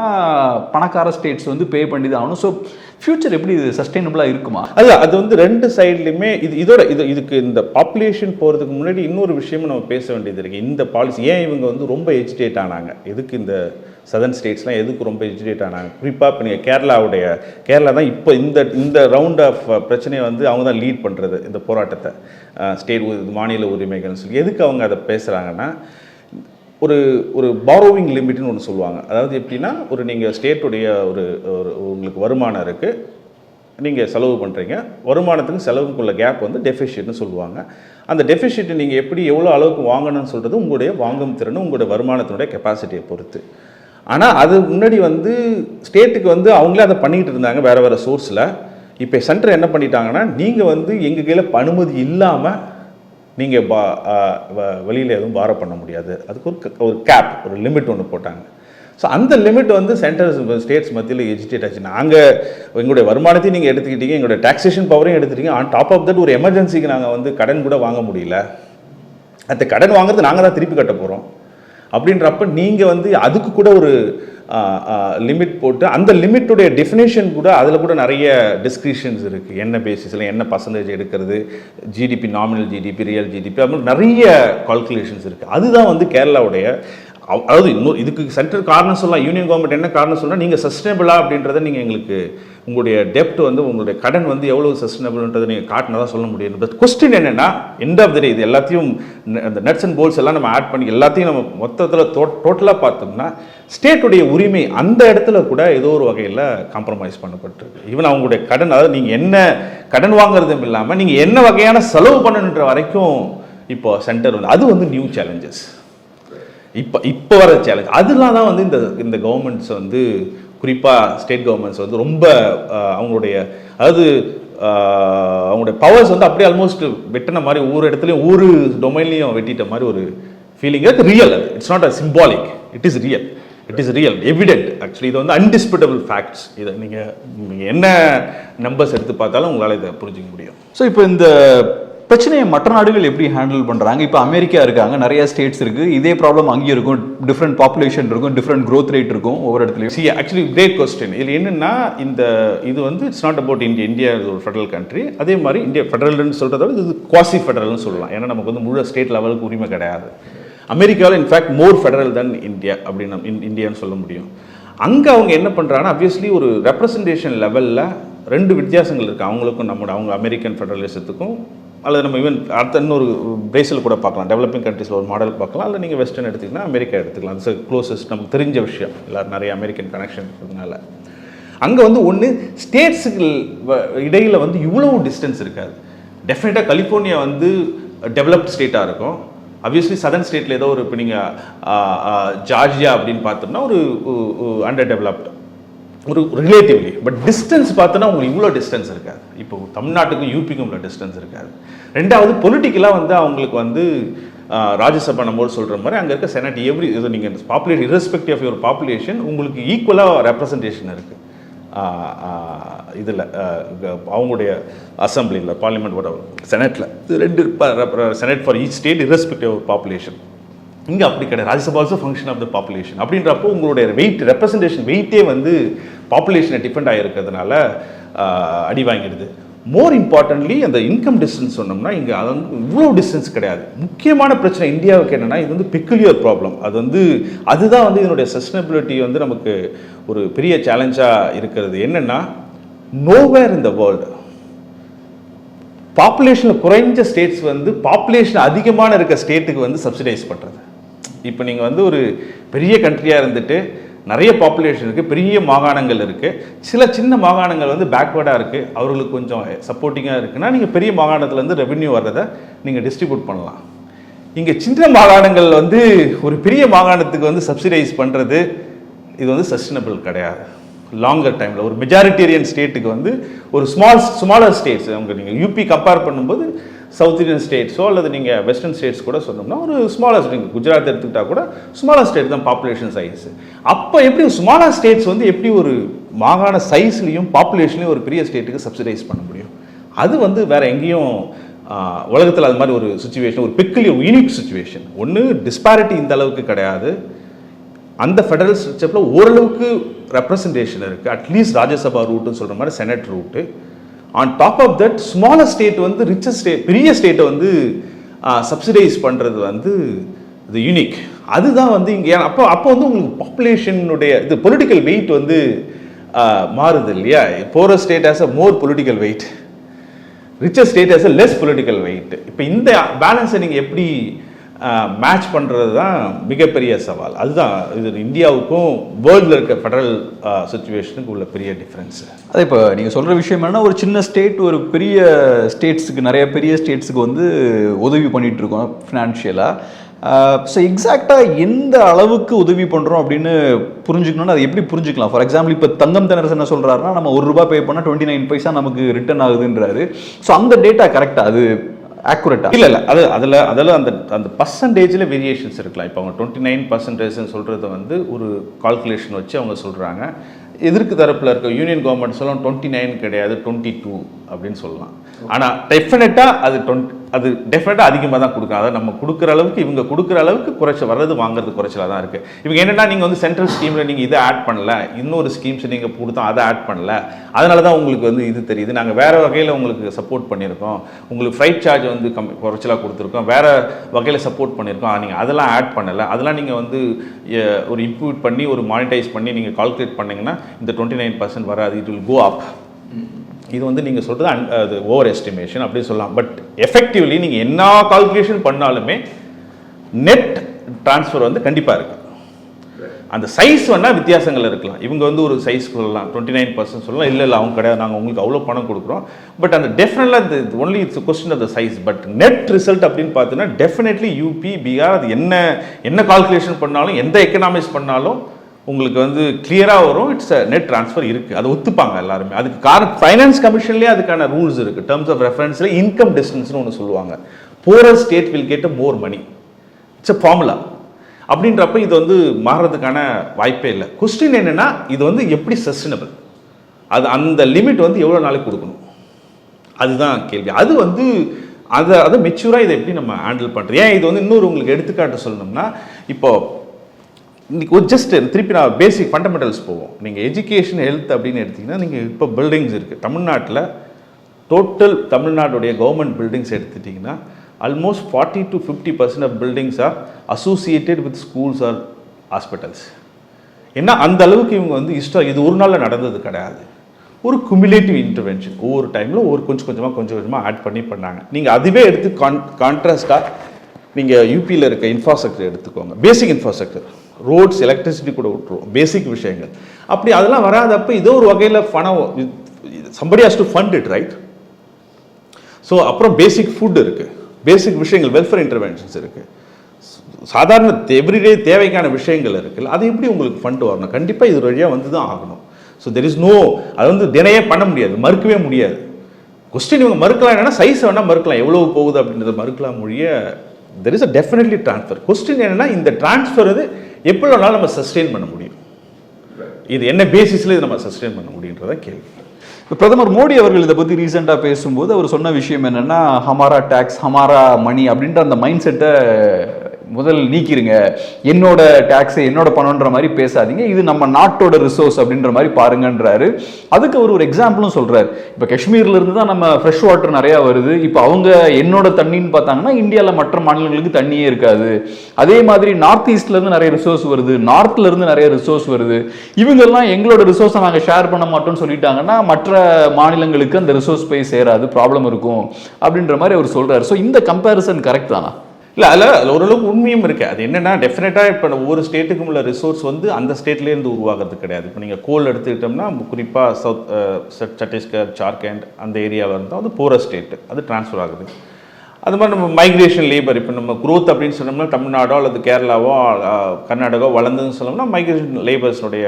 பணக்கார ஸ்டேட்ஸ் வந்து பே பண்ணி தான் ஆகணும். ஸோ ஃப்யூச்சர் எப்படி இது சஸ்டைனபிளாக இருக்குமா? அல்ல அது வந்து ரெண்டு சைட்லையுமே இது இதோட இது இதுக்கு இந்த பாப்புலேஷன் போகிறதுக்கு முன்னாடி இன்னொரு விஷயமும் நம்ம பேச வேண்டியது இருக்குது இந்த பாலிசி ஏன் இவங்க வந்து ரொம்ப எஜிடேட் ஆனாங்க? எதுக்கு இந்த சதர்ன் ஸ்டேட்ஸ்லாம் எதுக்கு ரொம்ப எஜிடேட் ஆனாங்க? குறிப்பாக இப்போ நீங்கள் கேரளாவுடைய கேரளா தான் இப்போ இந்த இந்த ரவுண்ட் ஆஃப் பிரச்சனையை வந்து அவங்க தான் லீட் பண்ணுறது இந்த போராட்டத்தை. ஸ்டேட் மாநில உரிமைகள்னு சொல்லி. எதுக்கு அவங்க அதை பேசுகிறாங்கன்னா ஒரு ஒரு பாரோவிங் லிமிட்னு ஒன்று சொல்லுவாங்க. அதாவது எப்படின்னா ஒரு நீங்கள் ஸ்டேட்டுடைய ஒரு ஒரு உங்களுக்கு வருமானம் இருக்குது நீங்கள் செலவு பண்ணுறீங்க வருமானத்துக்கு செலவுக்குள்ள கேப் வந்து டெஃபிஷிட்னு சொல்லுவாங்க. அந்த டெஃபிஷிட்டை நீங்கள் எப்படி எவ்வளோ அளவுக்கு வாங்கணும்னு சொல்கிறது உங்களுடைய வாங்கும் திறனும் உங்களுடைய வருமானத்தினுடைய கெப்பாசிட்டியை பொறுத்து. ஆனால் அது முன்னாடி வந்து ஸ்டேட்டுக்கு வந்து அவங்களே அதை பண்ணிக்கிட்டு இருந்தாங்க வேறு வேறு சோர்ஸில் இப்போ சென்டர் என்ன பண்ணிட்டாங்கன்னா நீங்கள் வந்து எங்கள் கையில் அனுமதி இல்லாமல் நீங்கள் பா வெளியில் எதுவும் பாரோ பண்ண முடியாது. அதுக்கு ஒரு க- ஒரு கேப் ஒரு லிமிட் ஒன்று போட்டாங்க. ஸோ அந்த லிமிட் வந்து சென்டர்ஸ் ஸ்டேட்ஸ் மத்தியில் எஜிடேட் ஆச்சு. நாங்கள் எங்களுடைய வருமானத்தையும் நீங்கள் எடுத்துக்கிட்டீங்க எங்களுடைய டாக்ஸேஷன் பவரையும் எடுத்துட்டீங்க ஆன் டாப் ஆஃப் தட் ஒரு எமர்ஜென்சிக்கு நாங்கள் வந்து கடன் கூட வாங்க முடியல. அந்த கடன் வாங்குறது நாங்கள் தான் திருப்பி கட்ட போகிறோம் அப்படின்றப்ப நீங்கள் வந்து அதுக்கு கூட ஒரு லிமிட் போட்டு அந்த லிமிட்டுடைய டெஃபினேஷன் கூட அதில் கூட நிறைய டிஸ்கிரிப்ஷன்ஸ் இருக்குது என்ன பேசிஸில் என்ன பர்சன்டேஜ் எடுக்கிறது GDP nominal GDP real GDP அப்படின்னு நிறைய கால்குலேஷன்ஸ் இருக்குது அதுதான் வந்து கேரளாவுடைய அதாவது இன்னும் இதுக்கு சென்ட்ரல் காரணம் சொல்லலாம் யூனியன் கவர்மெண்ட் என்ன காரணம் சொல்லலாம் நீங்கள் சஸ்டைனபிளா அப்படின்றத நீங்கள் எங்களுக்கு உங்களுடைய டெப்ட் வந்து உங்களுடைய கடன் வந்து எவ்வளோ சஸ்டைனபிள்ன்றதை நீங்கள் காட்டினா தான் சொல்ல முடியும். பட் கொஸ்டின் என்னென்னா எண்ட் ஆஃப் த டே இது எல்லாத்தையும் அந்த நட்ஸ் அண்ட் போல்ஸ் எல்லாம் நம்ம ஆட் பண்ணி எல்லாத்தையும் நம்ம மொத்தத்தில் டோட்டலாக பார்த்தோம்னா ஸ்டேட்டுடைய உரிமை அந்த இடத்துல கூட ஏதோ ஒரு வகையில் காம்ப்ரமைஸ் பண்ணப்பட்டிருக்கு. ஈவன் அவங்களுடைய கடன் அதாவது நீங்கள் என்ன கடன் வாங்குறதும் இல்லாமல் நீங்கள் என்ன வகையான செலவு பண்ணணுன்ற வரைக்கும் இப்போ சென்டர் வந்து அது வந்து நியூ சேலஞ்சஸ் இப்போ இப்போ வர சேலஞ்ச் அதெல்லாம் தான் வந்து இந்த இந்த கவர்மெண்ட்ஸ் வந்து குறிப்பாக ஸ்டேட் கவர்மெண்ட்ஸ் வந்து ரொம்ப அவங்களுடைய அதாவது அவங்களுடைய பவர்ஸ் வந்து அப்படியே ஆல்மோஸ்ட் வெட்டின மாதிரி ஒவ்வொரு இடத்துலையும் ஒவ்வொரு டொமைன்லையும் வெட்டிட்ட மாதிரி ஒரு ஃபீலிங் அது ரியல் அது it's not a symbolic it is real it is real evident actually இது வந்து அன்டிஸ்பியூட்டபிள் ஃபேக்ட்ஸ் இதை நீங்கள் என்ன நம்பர்ஸ் எடுத்து பார்த்தாலும் உங்களால் இதை புரிஞ்சுக்க முடியும். ஸோ இப்போ இந்த பிரச்சனையை மற்ற நாடுகள் எப்படி ஹேண்டில் பண்ணுறாங்க இப்போ அமெரிக்கா இருக்காங்க நிறைய ஸ்டேட்ஸ் இருக்கு. இதே ப்ராப்ளம் அங்கேயும் இருக்கும். டிஃப்ரெண்ட் பாப்புலேஷன் இருக்கும் டிஃப்ரெண்ட் க்ரோத் ரேட் இருக்கும் ஒவ்வொரு இடத்துலையும். சி ஆக்சுவலி கிரேட் கொஸ்டின் இதில் என்னென்னா இந்த இது வந்து it's not about India India இது ஒரு ஃபெடரல் கண்ட்ரி அதே மாதிரி இந்தியா ஃபெடரல்னு சொல்கிறத விட இது குவாசி ஃபெடரல்னு சொல்லலாம். ஏன்னா நமக்கு வந்து முழு ஸ்டேட் லெவலுக்கு உரிமை கிடையாது. அமெரிக்காவில் in fact more federal than India அப்படின்னு நம்ம இந்தியான்னு சொல்ல முடியும். அங்கே அவங்க என்ன பண்ணுறாங்கன்னா அப்வியஸ்லி ஒரு ரெப்ரசன்டேஷன் லெவலில் ரெண்டு வித்தியாசங்கள் இருக்குது அவங்களுக்கும் நம்மளோட அவங்க அமெரிக்கன் ஃபெடரலிசத்துக்கும் அல்லது நம்ம ஈவன் அடுத்த இன்னொரு பிரேசில் கூட பார்க்கலாம். டெவலப்பிங் கண்ட்ரீஸில் ஒரு மாடல் பார்க்கலாம். அல்லது நீங்கள் வெஸ்டர்ன் எடுத்துக்கிங்கன்னா அமெரிக்கா எடுத்துக்கலாம். அது க்ளோசஸ்ட் நமக்கு தெரிஞ்ச விஷயம். எல்லோரும் நிறைய அமெரிக்கன் கனெக்ஷன் இருக்கிறதுனால. அங்கே வந்து ஒன்று ஸ்டேட்ஸுக்கு இடையில் வந்து இவ்வளவு டிஸ்டன்ஸ் இருக்காது. டெஃபினட்டாக கலிஃபோர்னியா வந்து டெவலப்ட் ஸ்டேட்டாக இருக்கும். அப்வியஸ்லி சதர்ன் ஸ்டேட்டில் ஏதோ ஒரு இப்போ நீங்கள் ஜார்ஜியா அப்படின்னு பார்த்தோம்னா ஒரு அண்டர் டெவலப்டு ஒரு ரிலேட்டிவ்லி பட் டிஸ்டன்ஸ் பார்த்தோன்னா உங்களுக்கு இவ்வளோ டிஸ்டன்ஸ் இருக்காது. இப்போ தமிழ்நாட்டுக்கும் யூபிக்கும் உள்ள டிஸ்டன்ஸ் இருக்காது. ரெண்டாவது பொலிட்டிக்கலாக வந்து அவங்களுக்கு வந்து ராஜ்யசபா நம்மோடு சொல்கிற மாதிரி அங்கே இருக்க செனட் எவ்ரி இது நீங்கள் population irrespective of your population உங்களுக்கு ஈக்குவலாக ரெப்ரசன்டேஷன் இருக்குது இதில் அவங்களுடைய அசம்பிளியில் பார்லிமெண்ட் செனட்டில் ரெண்டு senate for each state irrespective of population இங்கே அப்படி கிடையாது. Rajya Sabha also function of the population அப்படின்றப்போ உங்களுடைய வெயிட் ரெப்ரசன்டேஷன் வெயிட்டே வந்து பாப்புலேஷனை டிபெண்ட் ஆகிருக்கிறதுனால அடி வாங்கிடுது. மோர் இம்பார்ட்டன்ட்லி அந்த இன்கம் டிஸ்டன்ஸ் சொன்னோம்னா இங்கே அது வந்து இவ்வளோ டிஸ்டன்ஸ் கிடையாது. முக்கியமான பிரச்சனை இந்தியாவுக்கு என்னென்னா இது வந்து பெக்குலியர் ப்ராப்ளம் அது வந்து அதுதான் வந்து இதனுடைய சஸ்டைனபிலிட்டி வந்து நமக்கு ஒரு பெரிய சேலஞ்சாக இருக்கிறது. என்னென்னா நோவேர் இன் த வேர்ல்டு பாப்புலேஷனில் குறைஞ்ச ஸ்டேட்ஸ் வந்து பாப்புலேஷன் அதிகமான இருக்க ஸ்டேட்டுக்கு வந்து சப்சிடைஸ் பண்ணுறது இப்போ நீங்கள் வந்து ஒரு பெரிய கண்ட்ரியாக இருந்துட்டு நிறைய பாப்புலேஷன் இருக்குது பெரிய மாகாணங்கள் இருக்குது சில சின்ன மாகாணங்கள் வந்து பேக்வேர்டாக இருக்குது அவர்களுக்கு கொஞ்சம் சப்போர்ட்டிங்காக இருக்குன்னா நீங்கள் பெரிய மாகாணத்துலேருந்து ரெவென்யூ வர்றதை நீங்கள் டிஸ்ட்ரிபியூட் பண்ணலாம். இங்கே சின்ன மாகாணங்கள் வந்து ஒரு பெரிய மாகாணத்துக்கு வந்து சப்சிடைஸ் பண்ணுறது இது வந்து சஸ்டைனபிள் கிடையாது. லாங்கர் டைமில் ஒரு மெஜாரிட்டேரியன் ஸ்டேட்டுக்கு வந்து ஒரு ஸ்மால் ஸ்மாலர் ஸ்டேட்ஸ் அவங்க நீங்கள் யூபி கம்பேர் பண்ணும்போது சவுத் இந்தியன் ஸ்டேட்ஸோ அல்லது நீங்கள் வெஸ்டர்ன் ஸ்டேட்ஸ் கூட சொன்னோம்னா ஒரு ஸ்மாலர் நீங்கள் குஜராத் எடுத்துக்கிட்டால் கூட ஸ்மாலர் ஸ்டேட் தான் பாப்புலேஷன் சைஸ் அப்போ எப்படி ஸ்மாலர் ஸ்டேட்ஸ் வந்து எப்படி ஒரு மாகாண சைஸ்லேயும் பாப்புலேஷன்லையும் ஒரு பெரிய ஸ்டேட்டுக்கு சப்சிடைஸ் பண்ண முடியும்? அது வந்து வேறு எங்கேயும் உலகத்தில் அது மாதிரி ஒரு சுச்சுவேஷன் ஒரு பெக்குலியர் யூனிக் சுச்சுவேஷன் ஒன்று டிஸ்பாரிட்டி இந்த அளவுக்கு கிடையாது. அந்த ஃபெடரல் ஸ்ட்ரக்சரில் ஓரளவுக்கு ரெப்ரசன்டேஷன் இருக்குது அட்லீஸ்ட் ராஜ்யசபா ரூட்டுன்னு சொல்கிற மாதிரி senate route on top of that smaller state வந்து ரிச்சஸ்ட் ஸ்டேட் பெரிய ஸ்டேட்டை வந்து சப்சிடைஸ் பண்ணுறது வந்து இது யூனிக் அதுதான் வந்து இங்கே அப்போ அப்போ வந்து உங்களுக்கு பாப்புலேஷனுடைய இது பொலிட்டிக்கல் வெயிட் வந்து மாறுது இல்லையா? போகிற state as a more political weight richer state as a less political weight இப்போ இந்த பேலன்ஸை நீங்கள் எப்படி மேட்ச் பண்ணுறது தான் மிகப்பெரிய சவால். அதுதான் இது இந்தியாவுக்கும் வேர்ல்டில் இருக்க ஃபெடரல் சுச்சுவேஷனுக்கு உள்ள பெரிய டிஃப்ரென்ஸு அதே இப்போ நீங்கள் சொல்கிற விஷயம் என்னென்னா ஒரு சின்ன ஸ்டேட் ஒரு பெரிய ஸ்டேட்ஸுக்கு நிறைய பெரிய ஸ்டேட்ஸுக்கு வந்து உதவி பண்ணிகிட்ருக்கோம் ஃபினான்ஷியலாக ஸோ எக்ஸாக்டாக எந்த அளவுக்கு உதவி பண்ணுறோம் அப்படின்னு புரிஞ்சுக்கணும்னா அதை எப்படி புரிஞ்சுக்கலாம்? ஃபார் எக்ஸாம்பிள் இப்போ தங்கம் தினரசு என்ன சொல்கிறாருன்னா நம்ம ஒரு ரூபா பே பண்ணால் டுவெண்ட்டி நைன் பைசா நமக்கு ரிட்டர்ன் ஆகுதுன்றாரு. ஸோ அந்த டேட்டா கரெக்டாக அது ஆக்குரேட்டா இல்லை இல்லை. அது அதில் அதில் அந்த அந்த பர்சன்டேஜில் வேரியேஷன்ஸ் இருக்கலாம். இப்போ அவங்க டுவெண்ட்டி நைன் பர்சன்டேஜ்னு சொல்கிறத வந்து ஒரு கால்குலேஷன் வச்சு அவங்க சொல்கிறாங்க எதிர்க்கு தரப்பில் இருக்க யூனியன் கவர்மெண்ட் சொல்லலாம் டுவெண்ட்டி நைன் கிடையாது டுவெண்ட்டி டூ அப்படின்னு சொல்லலாம். ஆனால் டெஃபினட்டாக அது டுவெண்ட்டி அது டெஃபினட்டாக அதிகமாக தான் கொடுக்கும். அதை நம்ம கொடுக்குற அளவுக்கு இவங்க கொடுக்குற அளவுக்கு குறைச்ச வர்றது வாங்குறது குறைச்சலாக தான் இருக்குது இவங்க என்னென்னா நீங்கள் வந்து சென்ட்ரல் ஸ்கீமில் நீங்கள் இதை ஆட் பண்ணல இன்னொரு ஸ்கீம்ஸ் நீங்கள் கொடுத்தோம் அதை ஆட் பண்ணல. அதனால தான் உங்களுக்கு வந்து இது தெரியுது. நாங்கள் வேறு வகையில் உங்களுக்கு சப்போர்ட் பண்ணியிருக்கோம். உங்களுக்கு ஃப்ரைட் சார்ஜ் வந்து கம் குறைச்சலாக கொடுத்துருக்கோம். வேறு வகையில் சப்போர்ட் பண்ணியிருக்கோம். நீங்கள் அதெல்லாம் ஆட் பண்ணலை. அதெல்லாம் நீங்கள் வந்து ஒரு இம்ப்ரூவ் பண்ணி ஒரு மானிட்டைஸ் பண்ணி நீங்கள் கால்குலேட் பண்ணிங்கன்னா இந்த டுவெண்ட்டி நைன் பர்சன்ட் வராது இட் வில் கோ அப் இது வந்து நீங்கள் சொல்கிறது அன் அது ஓவர் எஸ்டிமேஷன் அப்படின்னு சொல்லலாம். பட் எஃபெக்டிவ்லி நீங்கள் என்ன கால்குலேஷன் பண்ணாலுமே நெட் ட்ரான்ஸ்ஃபர் வந்து கண்டிப்பாக இருக்குது அந்த சைஸ் வேணால் வித்தியாசங்கள் இருக்கலாம். இவங்க வந்து ஒரு சைஸ் சொல்லலாம் டுவெண்ட்டி நைன் பர்சன்ட் சொல்லலாம். இல்லை இல்லை அவங்க கிடையாது. நாங்கள் உங்களுக்கு அவ்வளோ பணம் கொடுக்குறோம். பட் அந்த டெஃபினட்டாக இந்த only it's question of the size but net result அப்படின்னு பார்த்தீங்கன்னா டெஃபினெட்லி யூபி பீகார் அது என்ன என்ன கால்குலேஷன் பண்ணாலும் எந்த எக்கனாமிக்ஸ் பண்ணாலும் உங்களுக்கு வந்து கிளியராக வரும். இட்ஸ் நெட் ட்ரான்ஸ்ஃபர் இருக்குது அதை ஒத்துப்பாங்க எல்லாருமே. அதுக்கு காரணம் ஃபைனான்ஸ் கமிஷன்லேயே அதுக்கான ரூல்ஸ் இருக்குது டேர்ம்ஸ் ஆஃப் ரெஃபரன்ஸில் இன்கம் டிஸ்டன்ஸ்னு ஒன்று சொல்லுவாங்க. Poorer state will get more money it's a formula அப்படின்றப்ப இது வந்து மாறுறதுக்கான வாய்ப்பே இல்லை. கொஸ்டின் என்னென்னா இது வந்து எப்படி சஸ்டைனபிள் அது அந்த லிமிட் வந்து எவ்வளோ நாளைக்கு கொடுக்கணும்? அதுதான் கேள்வி. அது வந்து அதை அதை மெச்சூராக இதை எப்படி நம்ம ஹேண்டில் பண்ணுறோம் ஏன் இது வந்து இன்னொரு உங்களுக்கு எடுத்துக்காட்டு சொல்லணும்னா இப்போ இன்றைக்கி ஒரு ஜஸ்ட் திருப்பி நான் பேசிக் ஃபண்டமெண்டல்ஸ் போவோம். நீங்கள் எஜுகேஷன் ஹெல்த் அப்படின்னு எடுத்திங்கன்னா நீங்கள் இப்போ பில்டிங்ஸ் இருக்குது தமிழ்நாட்டில் டோட்டல் தமிழ்நாட்டுடைய கவர்மெண்ட் பில்டிங்ஸ் எடுத்துட்டிங்கன்னா almost forty to fifty percent of buildings are associated with schools or hospitals ஏன்னா அந்த அளவுக்கு இவங்க வந்து இஷ்டம் இது ஒரு நாளில் நடந்தது கிடையாது. ஒரு குமுலேட்டிவ் இன்டர்வென்ஷன் ஒவ்வொரு டைமில் ஒவ்வொரு கொஞ்சம் கொஞ்சமாக கொஞ்சம் கொஞ்சமாக ஆட் பண்ணி பண்ணாங்க. நீங்கள் அதுவே எடுத்து கான் கான்ட்ராஸ்டாக நீங்கள் யூபியில் இருக்க இன்ஃப்ராஸ்ட்ரக்சர் எடுத்துக்கோங்க. பேசிக் இன்ஃப்ராஸ்ட்ரக்சர் ரோட்ஸ் எலக்ட்ரிசிட்டி கூட விட்டுருவோம் பேசிக் விஷயங்கள். அப்படி அதெல்லாம் வராதப்ப ஏதோ ஒரு வகையில் பணம் somebody has to fund it right so அப்புறம் பேசிக் ஃபுட் இருக்குது பேசிக் விஷயங்கள் வெல்ஃபேர் இன்டர்வென்ஷன்ஸ் இருக்குது சாதாரண எவ்ரிடே தேவைக்கான விஷயங்கள் இருக்குல்ல அது எப்படி உங்களுக்கு ஃபண்ட் வரணும்? கண்டிப்பாக இது வழியாக வந்து தான் ஆகணும். ஸோ தெர் இஸ் நோ அது வந்து தினையே பண்ண முடியாது மறுக்கவே முடியாது. கொஸ்டின் இவங்க மறுக்கலாம் என்னென்னா சைஸ் வேணால் மறுக்கலாம். எவ்வளோ போகுது அப்படின்றத மறுக்கலாம் மொழிய there is a definitely transfer question என்னென்னா இந்த ட்ரான்ஸ்ஃபர் வந்து எப்படி வேணாலும் நம்ம சஸ்டெயின் பண்ண முடியும்? இது என்ன பேசிஸில் இது நம்ம சஸ்டெயின் பண்ண முடியுன்றத கேள்வி. இப்போ பிரதமர் மோடி அவர்கள் இதை பத்தி ரீசெண்டா பேசும்போது அவர் சொன்ன விஷயம் என்னன்னா ஹமாரா டேக்ஸ் ஹமாரா மணி அப்படின்ற அந்த மைண்ட் செட்டை முதல் நீக்கிருங்க. என்னோட டேக்ஸை என்னோட பணம்ன்ற மாதிரி பேசாதீங்க. இது நம்ம நாட்டோட ரிசோர்ஸ் அப்படின்ற மாதிரி பாருங்கன்றாரு. அதுக்கு அவர் ஒரு எக்ஸாம்பிளும் சொல்கிறார் இப்போ காஷ்மீர்லேருந்து தான் நம்ம ஃப்ரெஷ் வாட்டர் நிறையா வருது. இப்போ அவங்க என்னோட தண்ணின்னு பார்த்தாங்கன்னா இந்தியாவில் மற்ற மாநிலங்களுக்கு தண்ணியே இருக்காது. அதே மாதிரி நார்த் ஈஸ்ட்லேருந்து நிறைய ரிசோர்ஸ் வருது. நார்த்லேருந்து நிறைய ரிசோர்ஸ் வருது. இவங்கெல்லாம் எங்களோட ரிசோர்ஸை நாங்கள் ஷேர் பண்ண மாட்டோம்னு சொல்லிட்டாங்கன்னா மற்ற மாநிலங்களுக்கு அந்த ரிசோர்ஸ் போய் சேராது. ப்ராப்ளம் இருக்கும். அப்படின்ற மாதிரி அவர் சொல்கிறார் ஸோ இந்த கம்பேரிசன் கரெக்ட் தானா? இல்லை அதில் அதில் ஓரளவுக்கு உண்மையும் இருக்குது அது என்னென்னா டெஃபினட்டாக இப்போ ஒவ்வொரு ஸ்டேட்டுக்கும் உள்ள ரிசோர்ஸ் வந்து அந்த ஸ்டேட்லேருந்து உருவாகிறது கிடையாது. இப்போ நீங்கள் கோல் எடுத்துக்கிட்டோம்னா குறிப்பாக சவுத் சத்தீஸ்கர் ஜார்க்கண்ட் அந்த ஏரியாவில் இருந்தால் வந்து போகிற ஸ்டேட்டு அது ட்ரான்ஸ்ஃபர் ஆகுது. அது மாதிரி நம்ம மைக்ரேஷன் லேபர் இப்போ நம்ம குரோத் அப்படின்னு சொன்னோம்னா தமிழ்நாடோ அல்லது கேரளாவோ கர்நாடகாவோ கர்நாடகா வளர்ந்துன்னு சொன்னோம்னா மைக்ரேஷன் லேபர்ஸுடைய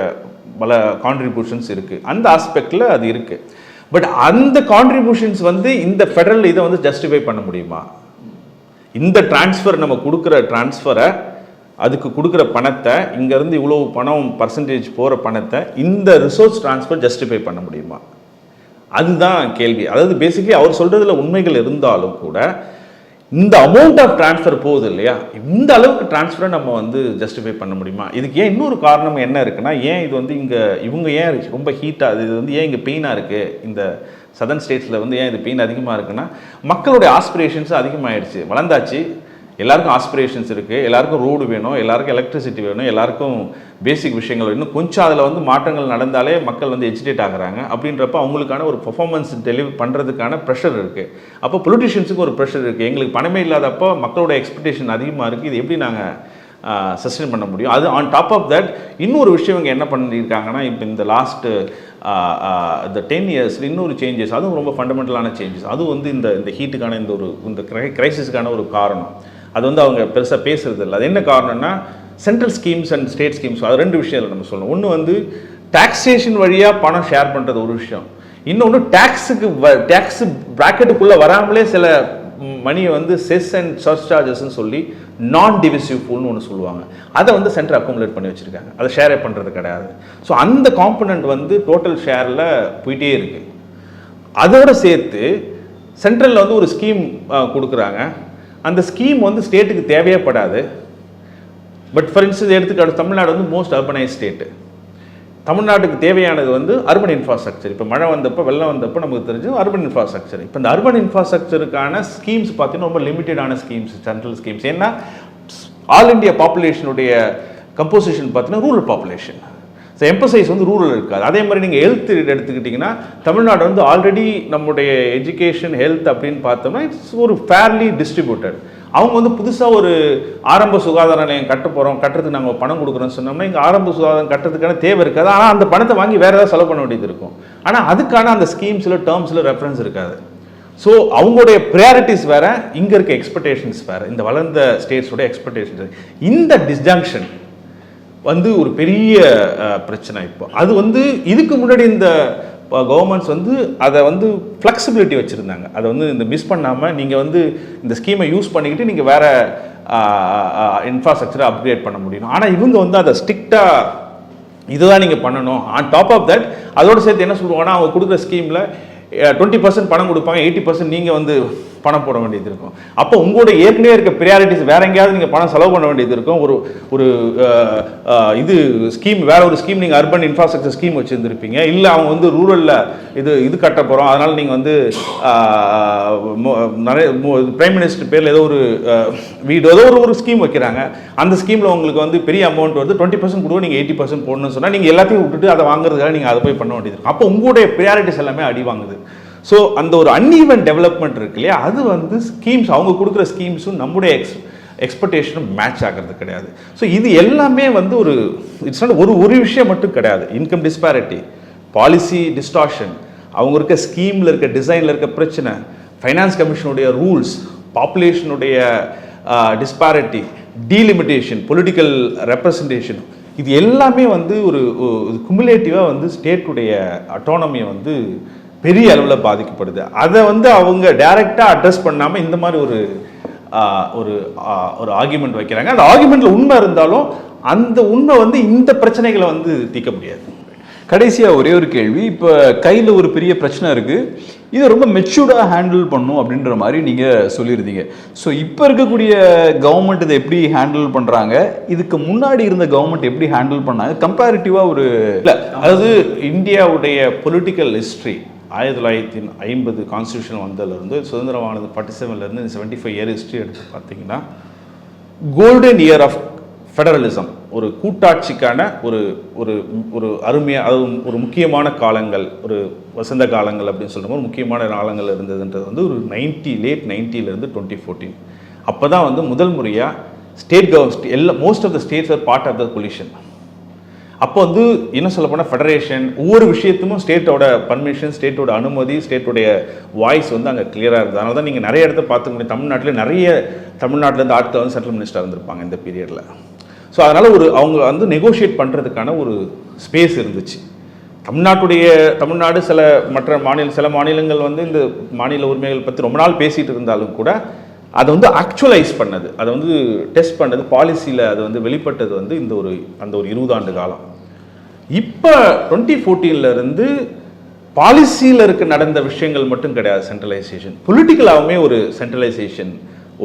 பல கான்ட்ரிபியூஷன்ஸ் இருக்குது அந்த ஆஸ்பெக்டில் அது இருக்குது பட் அந்த கான்ட்ரிபியூஷன்ஸ் வந்து இந்த ஃபெடரல் இதை வந்து ஜஸ்டிஃபை பண்ண முடியுமா? இந்த டிரான்ஸ்ஃபர் நம்ம கொடுக்குற டிரான்ஸ்ஃபரை அதுக்கு கொடுக்குற பணத்தை இங்கேருந்து இவ்வளோ பணம் பர்சன்டேஜ் போகிற பணத்தை இந்த ரிசோர்ஸ் டிரான்ஸ்ஃபர் ஜஸ்டிஃபை பண்ண முடியுமா? அதுதான் கேள்வி. அதாவது பேசிக்கலி அவர் சொல்கிறதுல உண்மைகள் இருந்தாலும் கூட இந்த அமௌண்ட் ஆஃப் ட்ரான்ஸ்ஃபர் போகுது இல்லையா? இந்த அளவுக்கு ட்ரான்ஸ்ஃபரை நம்ம வந்து ஜஸ்டிஃபை பண்ண முடியுமா? இதுக்கு ஏன் இன்னொரு காரணம் என்ன இருக்குன்னா ஏன் இது வந்து இங்கே இவங்க ஏன் ரொம்ப ஹீட்டாக இது வந்து ஏன் இங்கே பெயினாக இருக்குது இந்த சதர்ன் ஸ்டேட்ஸில் வந்து ஏன் இது பெயின் அதிகமாக இருக்குன்னா மக்களுடைய ஆஸ்பிரேஷன்ஸ் அதிகமாகிடுச்சு வளர்ந்தாச்சு. எல்லாருக்கும் ஆஸ்பிரேஷன்ஸ் இருக்குது எல்லாருக்கும் ரோடு வேணும். எல்லாருக்கும் எலக்ட்ரிசிட்டி வேணும். எல்லாருக்கும் பேசிக் விஷயங்கள் வேணும். கொஞ்சம் அதில் வந்து மாற்றங்கள் நடந்தாலே மக்கள் வந்து எஜிடேட் ஆகுறாங்க. அப்படின்றப்ப அவங்களுக்கான ஒரு பர்ஃபார்மன்ஸ் டெலிவரி பண்ணுறதுக்கான ப்ரெஷர் இருக்குது அப்போ பொலிட்டிஷியன்ஸுக்கு ஒரு ப்ரெஷர் இருக்குது எங்களுக்கு பணமே இல்லாதப்போ மக்களோட எக்ஸ்பெக்டேஷன் அதிகமாக இருக்குது இது எப்படி நாங்கள் சஸ்டெயின் பண்ண முடியும். அது ஆன் டாப் ஆஃப் தட் இன்னொரு விஷயம் இங்கே என்ன பண்ணியிருக்காங்கன்னா இப்போ இந்த லாஸ்ட்டு இந்த டென் இயர்ஸில் இன்னொரு சேஞ்சஸ் அதுவும் ரொம்ப ஃபண்டமெண்டலான சேஞ்சஸ் அதுவும் வந்து இந்த இந்த ஹீட்டுக்கான இந்த ஒரு இந்த கிரைசிஸ்க்கான ஒரு காரணம். அது வந்து அவங்க பெருசாக பேசுகிறது இல்லை. அது என்ன காரணம்னா central schemes and state schemes அது ரெண்டு விஷயம் நம்ம சொல்லணும். ஒன்று வந்து டாக்ஸேஷன் வழியாக பணம் ஷேர் பண்ணுறது ஒரு விஷயம். இன்னொன்று டேக்ஸுக்கு டேக்ஸ் ப்ராக்கெட்டுக்குள்ளே வராமலே சில மணியை வந்து செஸ் அண்ட் சர்ச் சார்ஜஸ்ன்னு சொல்லி நான் டிவிசிவ் பூல்னு ஒன்று சொல்லுவாங்க. அதை வந்து சென்டர் அக்குமுலேட் பண்ணி வச்சுருக்காங்க. அதை ஷேரே பண்ணுறது கிடையாது. ஸோ அந்த காம்பனண்ட் வந்து டோட்டல் ஷேரில் போயிட்டே இருக்குது அதோட சேர்த்து சென்ட்ரலில் வந்து ஒரு ஸ்கீம் கொடுக்குறாங்க. அந்த ஸ்கீம் வந்து ஸ்டேட்டுக்கு தேவையே படாது. பட் ஃபார் இன்ஸ்டன்ஸ் எடுத்துக்காட்டு தமிழ்நாடு வந்து மோஸ்ட் அர்பனைஸ் ஸ்டேட்டு தமிழ்நாட்டுக்கு தேவையானது வந்து அர்பன் இன்ஃப்ராஸ்ட்ரக்சர் இப்போ மழை வந்தப்போ வெள்ளம் வந்தப்போ நமக்கு தெரிஞ்சு அர்பன் இன்ஃப்ராஸ்ட்ரக்சர் இப்போ இந்த அர்பன் இன்ஃப்ராஸ்ட்ரக்சருக்கான ஸ்கீம்ஸ் பார்த்தீங்கன்னா ரொம்ப லிமிட்டடான ஸ்கீம்ஸ் சென்ட்ரல் ஸ்கீம்ஸ் ஏன்னா ஆல் இண்டியா பாப்புலேஷனுடைய கம்போசிஷன் பார்த்தீங்கன்னா ரூரல் பாப்புலேஷன் ஸோ எம்பசைஸ் வந்து ரூரல் இருக்காது. அதே மாதிரி நீங்கள் ஹெல்த் எடுத்துக்கிட்டிங்கன்னா தமிழ்நாடு வந்து ஆல்ரெடி நம்முடைய எஜுகேஷன் ஹெல்த் அப்படின்னு பார்த்தோம்னா இட்ஸ் ஒரு ஃபேர்லி டிஸ்ட்ரிபியூட்டட் அவங்க வந்து புதுசாக ஒரு ஆரம்ப சுகாதார நிலையம் கட்ட போகிறோம் கட்டுறதுக்கு நாங்கள் பணம் கொடுக்குறோம்னு சொன்னோம்னா இங்கே ஆரம்ப சுகாதாரம் கட்டுறதுக்கான தேவை இருக்காது. ஆனால் அந்த பணத்தை வாங்கி வேறு ஏதாவது செலவு பண்ண வேண்டியது இருக்கும். ஆனால் அதுக்கான அந்த ஸ்கீம்ஸில் டேர்ம்ஸில் ரெஃபரன்ஸ் இருக்காது. ஸோ அவங்களுடைய ப்ரையாரிட்டிஸ் வேறு இங்கே இருக்க எக்ஸ்பெக்டேஷன்ஸ் வேறு இந்த வளர்ந்த ஸ்டேட்ஸோட எக்ஸ்பெக்டேஷன்ஸ் இந்த டிஸ்ஜங்ஷன் வந்து ஒரு பெரிய பிரச்சனை இப்போ. அது வந்து இதுக்கு முன்னாடி இந்த கவர்மெண்ட்ஸ் வந்து அதை வந்து ஃப்ளெக்சிபிலிட்டி வச்சுருந்தாங்க. அதை வந்து இந்த மிஸ் பண்ணாமல் நீங்கள் வந்து இந்த ஸ்கீமை யூஸ் பண்ணிக்கிட்டு நீங்கள் வேறு இன்ஃப்ராஸ்ட்ரக்சரை அப்கிரேட் பண்ண முடியும். ஆனால் இவங்க வந்து அதை ஸ்ட்ரிக்டாக இதுதான் நீங்கள் பண்ணணும். ஆன் டாப் ஆஃப் தட் அதோடு சேர்த்து என்ன சொல்லுவாங்கன்னா அவங்க கொடுக்குற ஸ்கீமில் டுவெண்ட்டி பர்சன்ட் பணம் கொடுப்பாங்க எயிட்டி பர்சன்ட் நீங்கள் வந்து பணம் போட வேண்டியது இருக்கும். அப்போ உங்களோட ஏற்கனவே இருக்க ப்ரியாரிட்டிஸ் வேற எங்கேயாவது நீங்கள் பணம் செலவு பண்ண வேண்டியது இருக்கும். ஒரு ஒரு இது ஸ்கீம் வேற ஒரு ஸ்கீம் நீங்கள் அர்பன் இன்ஃப்ராஸ்ட்ரக்சர் ஸ்கீம் வச்சுருந்துருப்பீங்க. இல்லை அவங்க வந்து ரூரலில் இது இது கட்ட போகிறோம் அதனால் நீங்கள் வந்து நிறைய பிரைம் மினிஸ்டர் பேரில் ஏதோ ஒரு வீடு ஏதோ ஒரு ஒரு ஸ்கீம் வைக்கிறாங்க. அந்த ஸ்கீமில் உங்களுக்கு வந்து பெரிய அமௌண்ட் வந்து டுவெண்ட்டி பர்சன்ட் கொடுவோம் நீங்கள் எயிட்டி பர்சன்ட் போடணும்னு சொன்னால் நீங்கள் எல்லாத்தையும் விட்டுட்டு அதை வாங்குறதுக்காக நீங்கள் அதை போய் பண்ண வேண்டியது இருக்கும். அப்போ உங்களுடைய ப்ரியாரிட்டிஸ் எல்லாமே அடி வாங்குது. ஸோ அந்த ஒரு அன்ஈவன் டெவலப்மெண்ட் இருக்கு இல்லையா? அது வந்து ஸ்கீம்ஸ் அவங்க கொடுக்குற ஸ்கீம்ஸும் நம்முடைய எக்ஸ் எக்ஸ்பெக்டேஷனும் மேட்ச் ஆகிறது கிடையாது. ஸோ இது எல்லாமே வந்து ஒரு இட்ஸ் நாட் ஒரு ஒரு விஷயம் மட்டும் கிடையாது. இன்கம் டிஸ்பேரிட்டி பாலிசி டிஸ்டார்ஷன் அவங்க இருக்க ஸ்கீமில் இருக்க டிசைனில் இருக்க பிரச்சனை ஃபைனான்ஸ் கமிஷனுடைய ரூல்ஸ் பாப்புலேஷனுடைய டிஸ்பாரிட்டி டீலிமிட்டேஷன் பொலிட்டிக்கல் ரெப்ரசன்டேஷன் இது எல்லாமே வந்து ஒரு குமுலேட்டிவாக வந்து ஸ்டேட்டுடைய அட்டானமியை வந்து பெரிய அளவில் பாதிக்கப்படுது. அதை வந்து அவங்க டைரெக்டாக அட்ரஸ் பண்ணாமல் இந்த மாதிரி ஒரு ஒரு ஒரு ஆர்குமெண்ட் வைக்கிறாங்க. அந்த ஆர்குமெண்ட்டில் உண்மை இருந்தாலும் அந்த உண்மை வந்து இந்த பிரச்சனைகளை வந்து தீர்க்க முடியாது. கடைசியா ஒரே ஒரு கேள்வி. இப்போ கையில் ஒரு பெரிய பிரச்சனை இருக்கு. இதை ரொம்ப மெச்சூர்டாக ஹேண்டில் பண்ணும் அப்படின்ற மாதிரி நீங்க சொல்லியிருந்தீங்க. ஸோ இப்போ இருக்கக்கூடிய கவர்மெண்ட் இதை எப்படி ஹேண்டில் பண்றாங்க? இதுக்கு முன்னாடி இருந்த கவர்மெண்ட் எப்படி ஹேண்டில் பண்ணாங்க? கம்பேரிட்டிவா ஒரு இல்லை அதாவது இந்தியாவுடைய பொலிட்டிக்கல் ஹிஸ்ட்ரி ஆயிரத்தி தொள்ளாயிரத்தி ஐம்பது கான்ஸ்டியூஷன் வந்ததுலேருந்து சுதந்திரமானது ஃபார்ட்டி செவன்லேருந்து செவன்ட்டி ஃபைவ் இயர் ஹிஸ்ட்ரி எடுத்து பார்த்தீங்கன்னா கோல்டன் இயர் ஆஃப் ஃபெடரலிசம் ஒரு கூட்டாட்சிக்கான ஒரு ஒரு ஒரு அருமையாக அது ஒரு முக்கியமான காலங்கள் ஒரு வசந்த காலங்கள் அப்படின்னு சொல்கிற முக்கியமான காலங்கள் இருந்ததுன்றது வந்து ஒரு நைன்ட்டி லேட் நைன்ட்டிலேருந்து டுவெண்ட்டி ஃபோர்டீன் அப்போ தான் வந்து முதல் முறையாக ஸ்டேட் கவர்மெண்ட் எல்லா most of the states are part of the coalition அப்போ வந்து என்ன சொல்ல போனால் ஃபெடரேஷன் ஒவ்வொரு விஷயத்துக்கும் ஸ்டேட்டோட பர்மிஷன் ஸ்டேட்டோட அனுமதி ஸ்டேட்டுடைய வாய்ஸ் வந்து அங்கே கிளியராக இருந்தது அதனால தான் நீங்கள் நிறைய இடத்த பார்த்துக்க முடியும். தமிழ்நாட்டில் நிறைய தமிழ்நாட்டிலேருந்து ஆட்கள் வந்து சென்ட்ரல் மினிஸ்டர் இருந்திருப்பாங்க இந்த பீரியடில் ஸோ அதனால் ஒரு அவங்க வந்து நெகோஷியேட் பண்ணுறதுக்கான ஒரு ஸ்பேஸ் இருந்துச்சு. தமிழ்நாட்டுடைய தமிழ்நாடு சில மற்ற மாநில சில மாநிலங்கள் வந்து இந்த மாநில உரிமைகள் பற்றி ரொம்ப நாள் பேசிகிட்டு இருந்தாலும் கூட அதை வந்து ஆக்சுவலைஸ் பண்ணது. அதை வந்து டெஸ்ட் பண்ணது பாலிசியில் அது வந்து வெளிப்பட்டது வந்து இந்த ஒரு அந்த ஒரு இருபது ஆண்டு காலம். இப்போ டுவெண்ட்டி இருந்து பாலிசியில் இருக்க நடந்த விஷயங்கள் மட்டும் கிடையாது சென்ட்ரலைசேஷன் பொலிட்டிக்கலாகவுமே ஒரு சென்ட்ரலைசேஷன்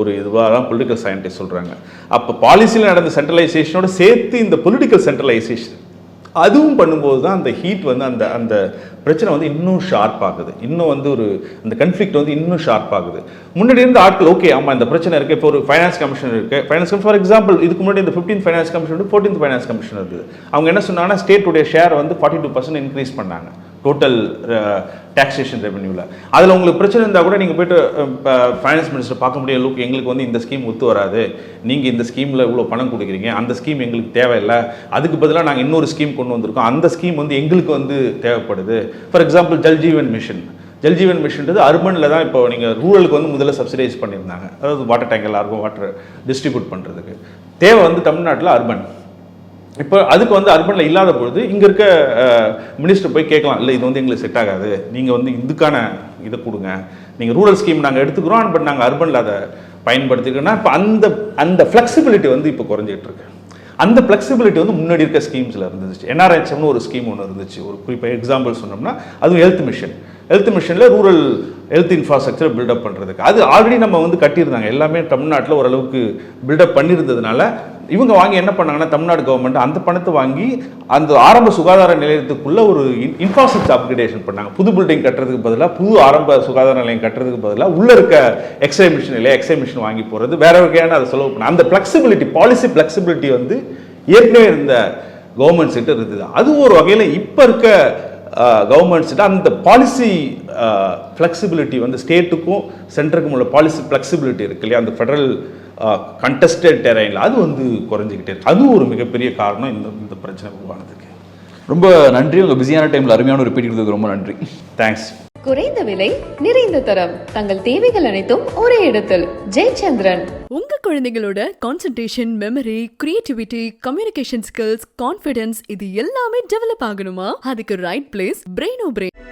ஒரு இதுவாக தான் பொலிட்டிக்கல் சயின்டிஸ்ட் சொல்கிறாங்க அப்போ பாலிசியில் நடந்த சென்ட்ரலைசேஷனோட சேர்த்து இந்த பொலிட்டிக்கல் சென்ட்ரலைசேஷன் அதுவும் பண்ணும்போது தான் அந்த ஹீட் வந்து அந்த அந்த பிரச்சனை வந்து இன்னும் ஷார்ப் ஆகுது. இன்னும் வந்து ஒரு அந்த கன்ஃப்ளிக்ட் வந்து இன்னும் ஷார்ப் ஆகுது. முன்னாடி இருந்த ஆட்கள் ஓகே ஆமாம் இந்த பிரச்சனை இருக்குது இப்போ ஒரு ஃபைனான்ஸ் கமிஷன் இருக்குது ஃபைனான்ஸ் கமிஷன் ஃபார் எக்ஸாம்பிள் இதுக்கு முன்னாடி இந்த ஃபிஃப்டீன் ஃபைனான்ஸ் கமிஷன் வந்து ஃபோர்டீன்த் ஃபைனான்ஸ் கமிஷன் இருக்குது அவங்க என்ன சொன்னாங்கன்னா ஸ்டேட்டுடைய ஷேர் வந்து ஃபார்ட்டி டூ பர்சன்ட் இன்க்ரீஸ் பண்ணாங்க. டோட்டல் டாக்ஸேஷன் ரெவன்யூவில் அதில் உங்களுக்கு பிரச்சனை இருந்தால் கூட நீங்கள் போயிட்டு ஃபைனான்ஸ் மினிஸ்டர் பார்க்க முடியும். லுக் எங்களுக்கு வந்து இந்த ஸ்கீம் ஒத்து வராது. நீங்கள் இந்த ஸ்கீமில் இவ்வளோ பணம் கொடுக்குறீங்க. அந்த ஸ்கீம் எங்களுக்கு தேவையில்லை. அதுக்கு பதிலாக நாங்கள் இன்னொரு ஸ்கீம் கொண்டு வந்திருக்கோம். அந்த ஸ்கீம் வந்து எங்களுக்கு வந்து தேவைப்படுது. For example Jal Jeevan mission Jal Jeevan மிஷன்றது அர்பனில் தான் இப்போ நீங்கள் ரூரலுக்கு வந்து முதல்ல சப்சிடைஸ் பண்ணியிருந்தாங்க. அதாவது வாட்டர் டேங்க் எல்லாருக்கும் வாட்டர் டிஸ்ட்ரிபியூட் பண்ணுறதுக்கு தேவை வந்து தமிழ்நாட்டில் அர்பன் இப்போ அதுக்கு வந்து அர்பனில் இல்லாத பொழுது இங்கே இருக்க மினிஸ்டர் போய் கேட்கலாம் இல்லை இது வந்து எங்களுக்கு செட் ஆகாது. நீங்கள் வந்து இதுக்கான இதை கொடுங்க. நீங்கள் ரூரல் ஸ்கீம் நாங்கள் எடுத்துக்கிறோம் பட் நாங்கள் அர்பனில் அதை பயன்படுத்திக்கணும்னா இப்போ அந்த அந்த ஃப்ளெக்சிபிலிட்டி வந்து இப்போ குறைஞ்சிட்டு இருக்கு. அந்த ஃப்ளெக்சிபிலிட்டி வந்து முன்னாடி இருக்க ஸ்கீம்ஸில் இருந்துச்சு. என்ஆர்ஹெச்எம்னு ஒரு ஸ்கீம் ஒன்று இருந்துச்சு. ஒரு குறிப்பாக எக்ஸாம்பிள் சொன்னோம்னா அதுவும் health mission health மிஷனில் rural health infrastructure build up பண்ணுறதுக்கு அது ஆல்ரெடி நம்ம வந்து கட்டியிருந்தாங்க. எல்லாமே தமிழ்நாட்டில் ஓரளவுக்கு பில்டப் பண்ணியிருந்ததுனால இவங்க வாங்கி என்ன பண்ணாங்கன்னா தமிழ்நாடு கவர்மெண்ட் அந்த பணத்தை வாங்கி அந்த ஆரம்ப சுகாதார நிலையத்துக்குள்ளே ஒரு இன்ஃப்ராஸ்ட்ரக்சர் அப்கிரேடேஷன் பண்ணாங்க. புது பில்டிங் கட்டுறதுக்கு பதிலாக புது ஆரம்ப சுகாதார நிலையம் கட்டுறதுக்கு பதிலாக உள்ளே இருக்க எக்ஸ்ரே மிஷின் இல்லை எக்ஸ்ரே மிஷின் வாங்கி போகிறது வேற வகையான அதை செலவு பண்ண அந்த ஃப்ளெக்சிபிலிட்டி பாலிசி ஃப்ளெக்சிபிலிட்டி வந்து ஏற்கனவே இருந்த கவர்மெண்ட்ஸ் கிட்ட இருந்தது. அது ஒரு வகையில் இப்போ இருக்க கவர்மெண்ட்ஸ்கிட்ட அந்த பாலிசி ஃப்ளெக்சிபிலிட்டி வந்து ஸ்டேட்டுக்கும் சென்டருக்கும் உள்ள பாலிசி ஃப்ளெக்சிபிலிட்டி இருக்கு இல்லையா? அந்த ஃபெடரல் கண்டஸ்டட் டெரைனில் அது வந்து குறைஞ்சிக்கிட்டே இருக்கு. அது ஒரு மிகப்பெரிய காரணம் இந்த இந்த பிரச்சனை உருவானதுக்கு. ரொம்ப நன்றி. உங்க பிஸியான டைம்ல அருமையான ஒரு பேட்டி கொடுத்ததுக்கு ரொம்ப நன்றி. தேங்க்ஸ் குறைந்த விலை நிறைந்த தரம். தங்கள் தேவைகள் அனைத்தும் ஒரே இடத்தில். ஜெயச்சந்திரன். உங்க குழந்தைகளோட concentration memory creativity communication skills confidence இது எல்லாமே டெவலப் ஆகணுமா? அதுக்கு ரைட் பிளேஸ் பிரெயினோ பிரெயின்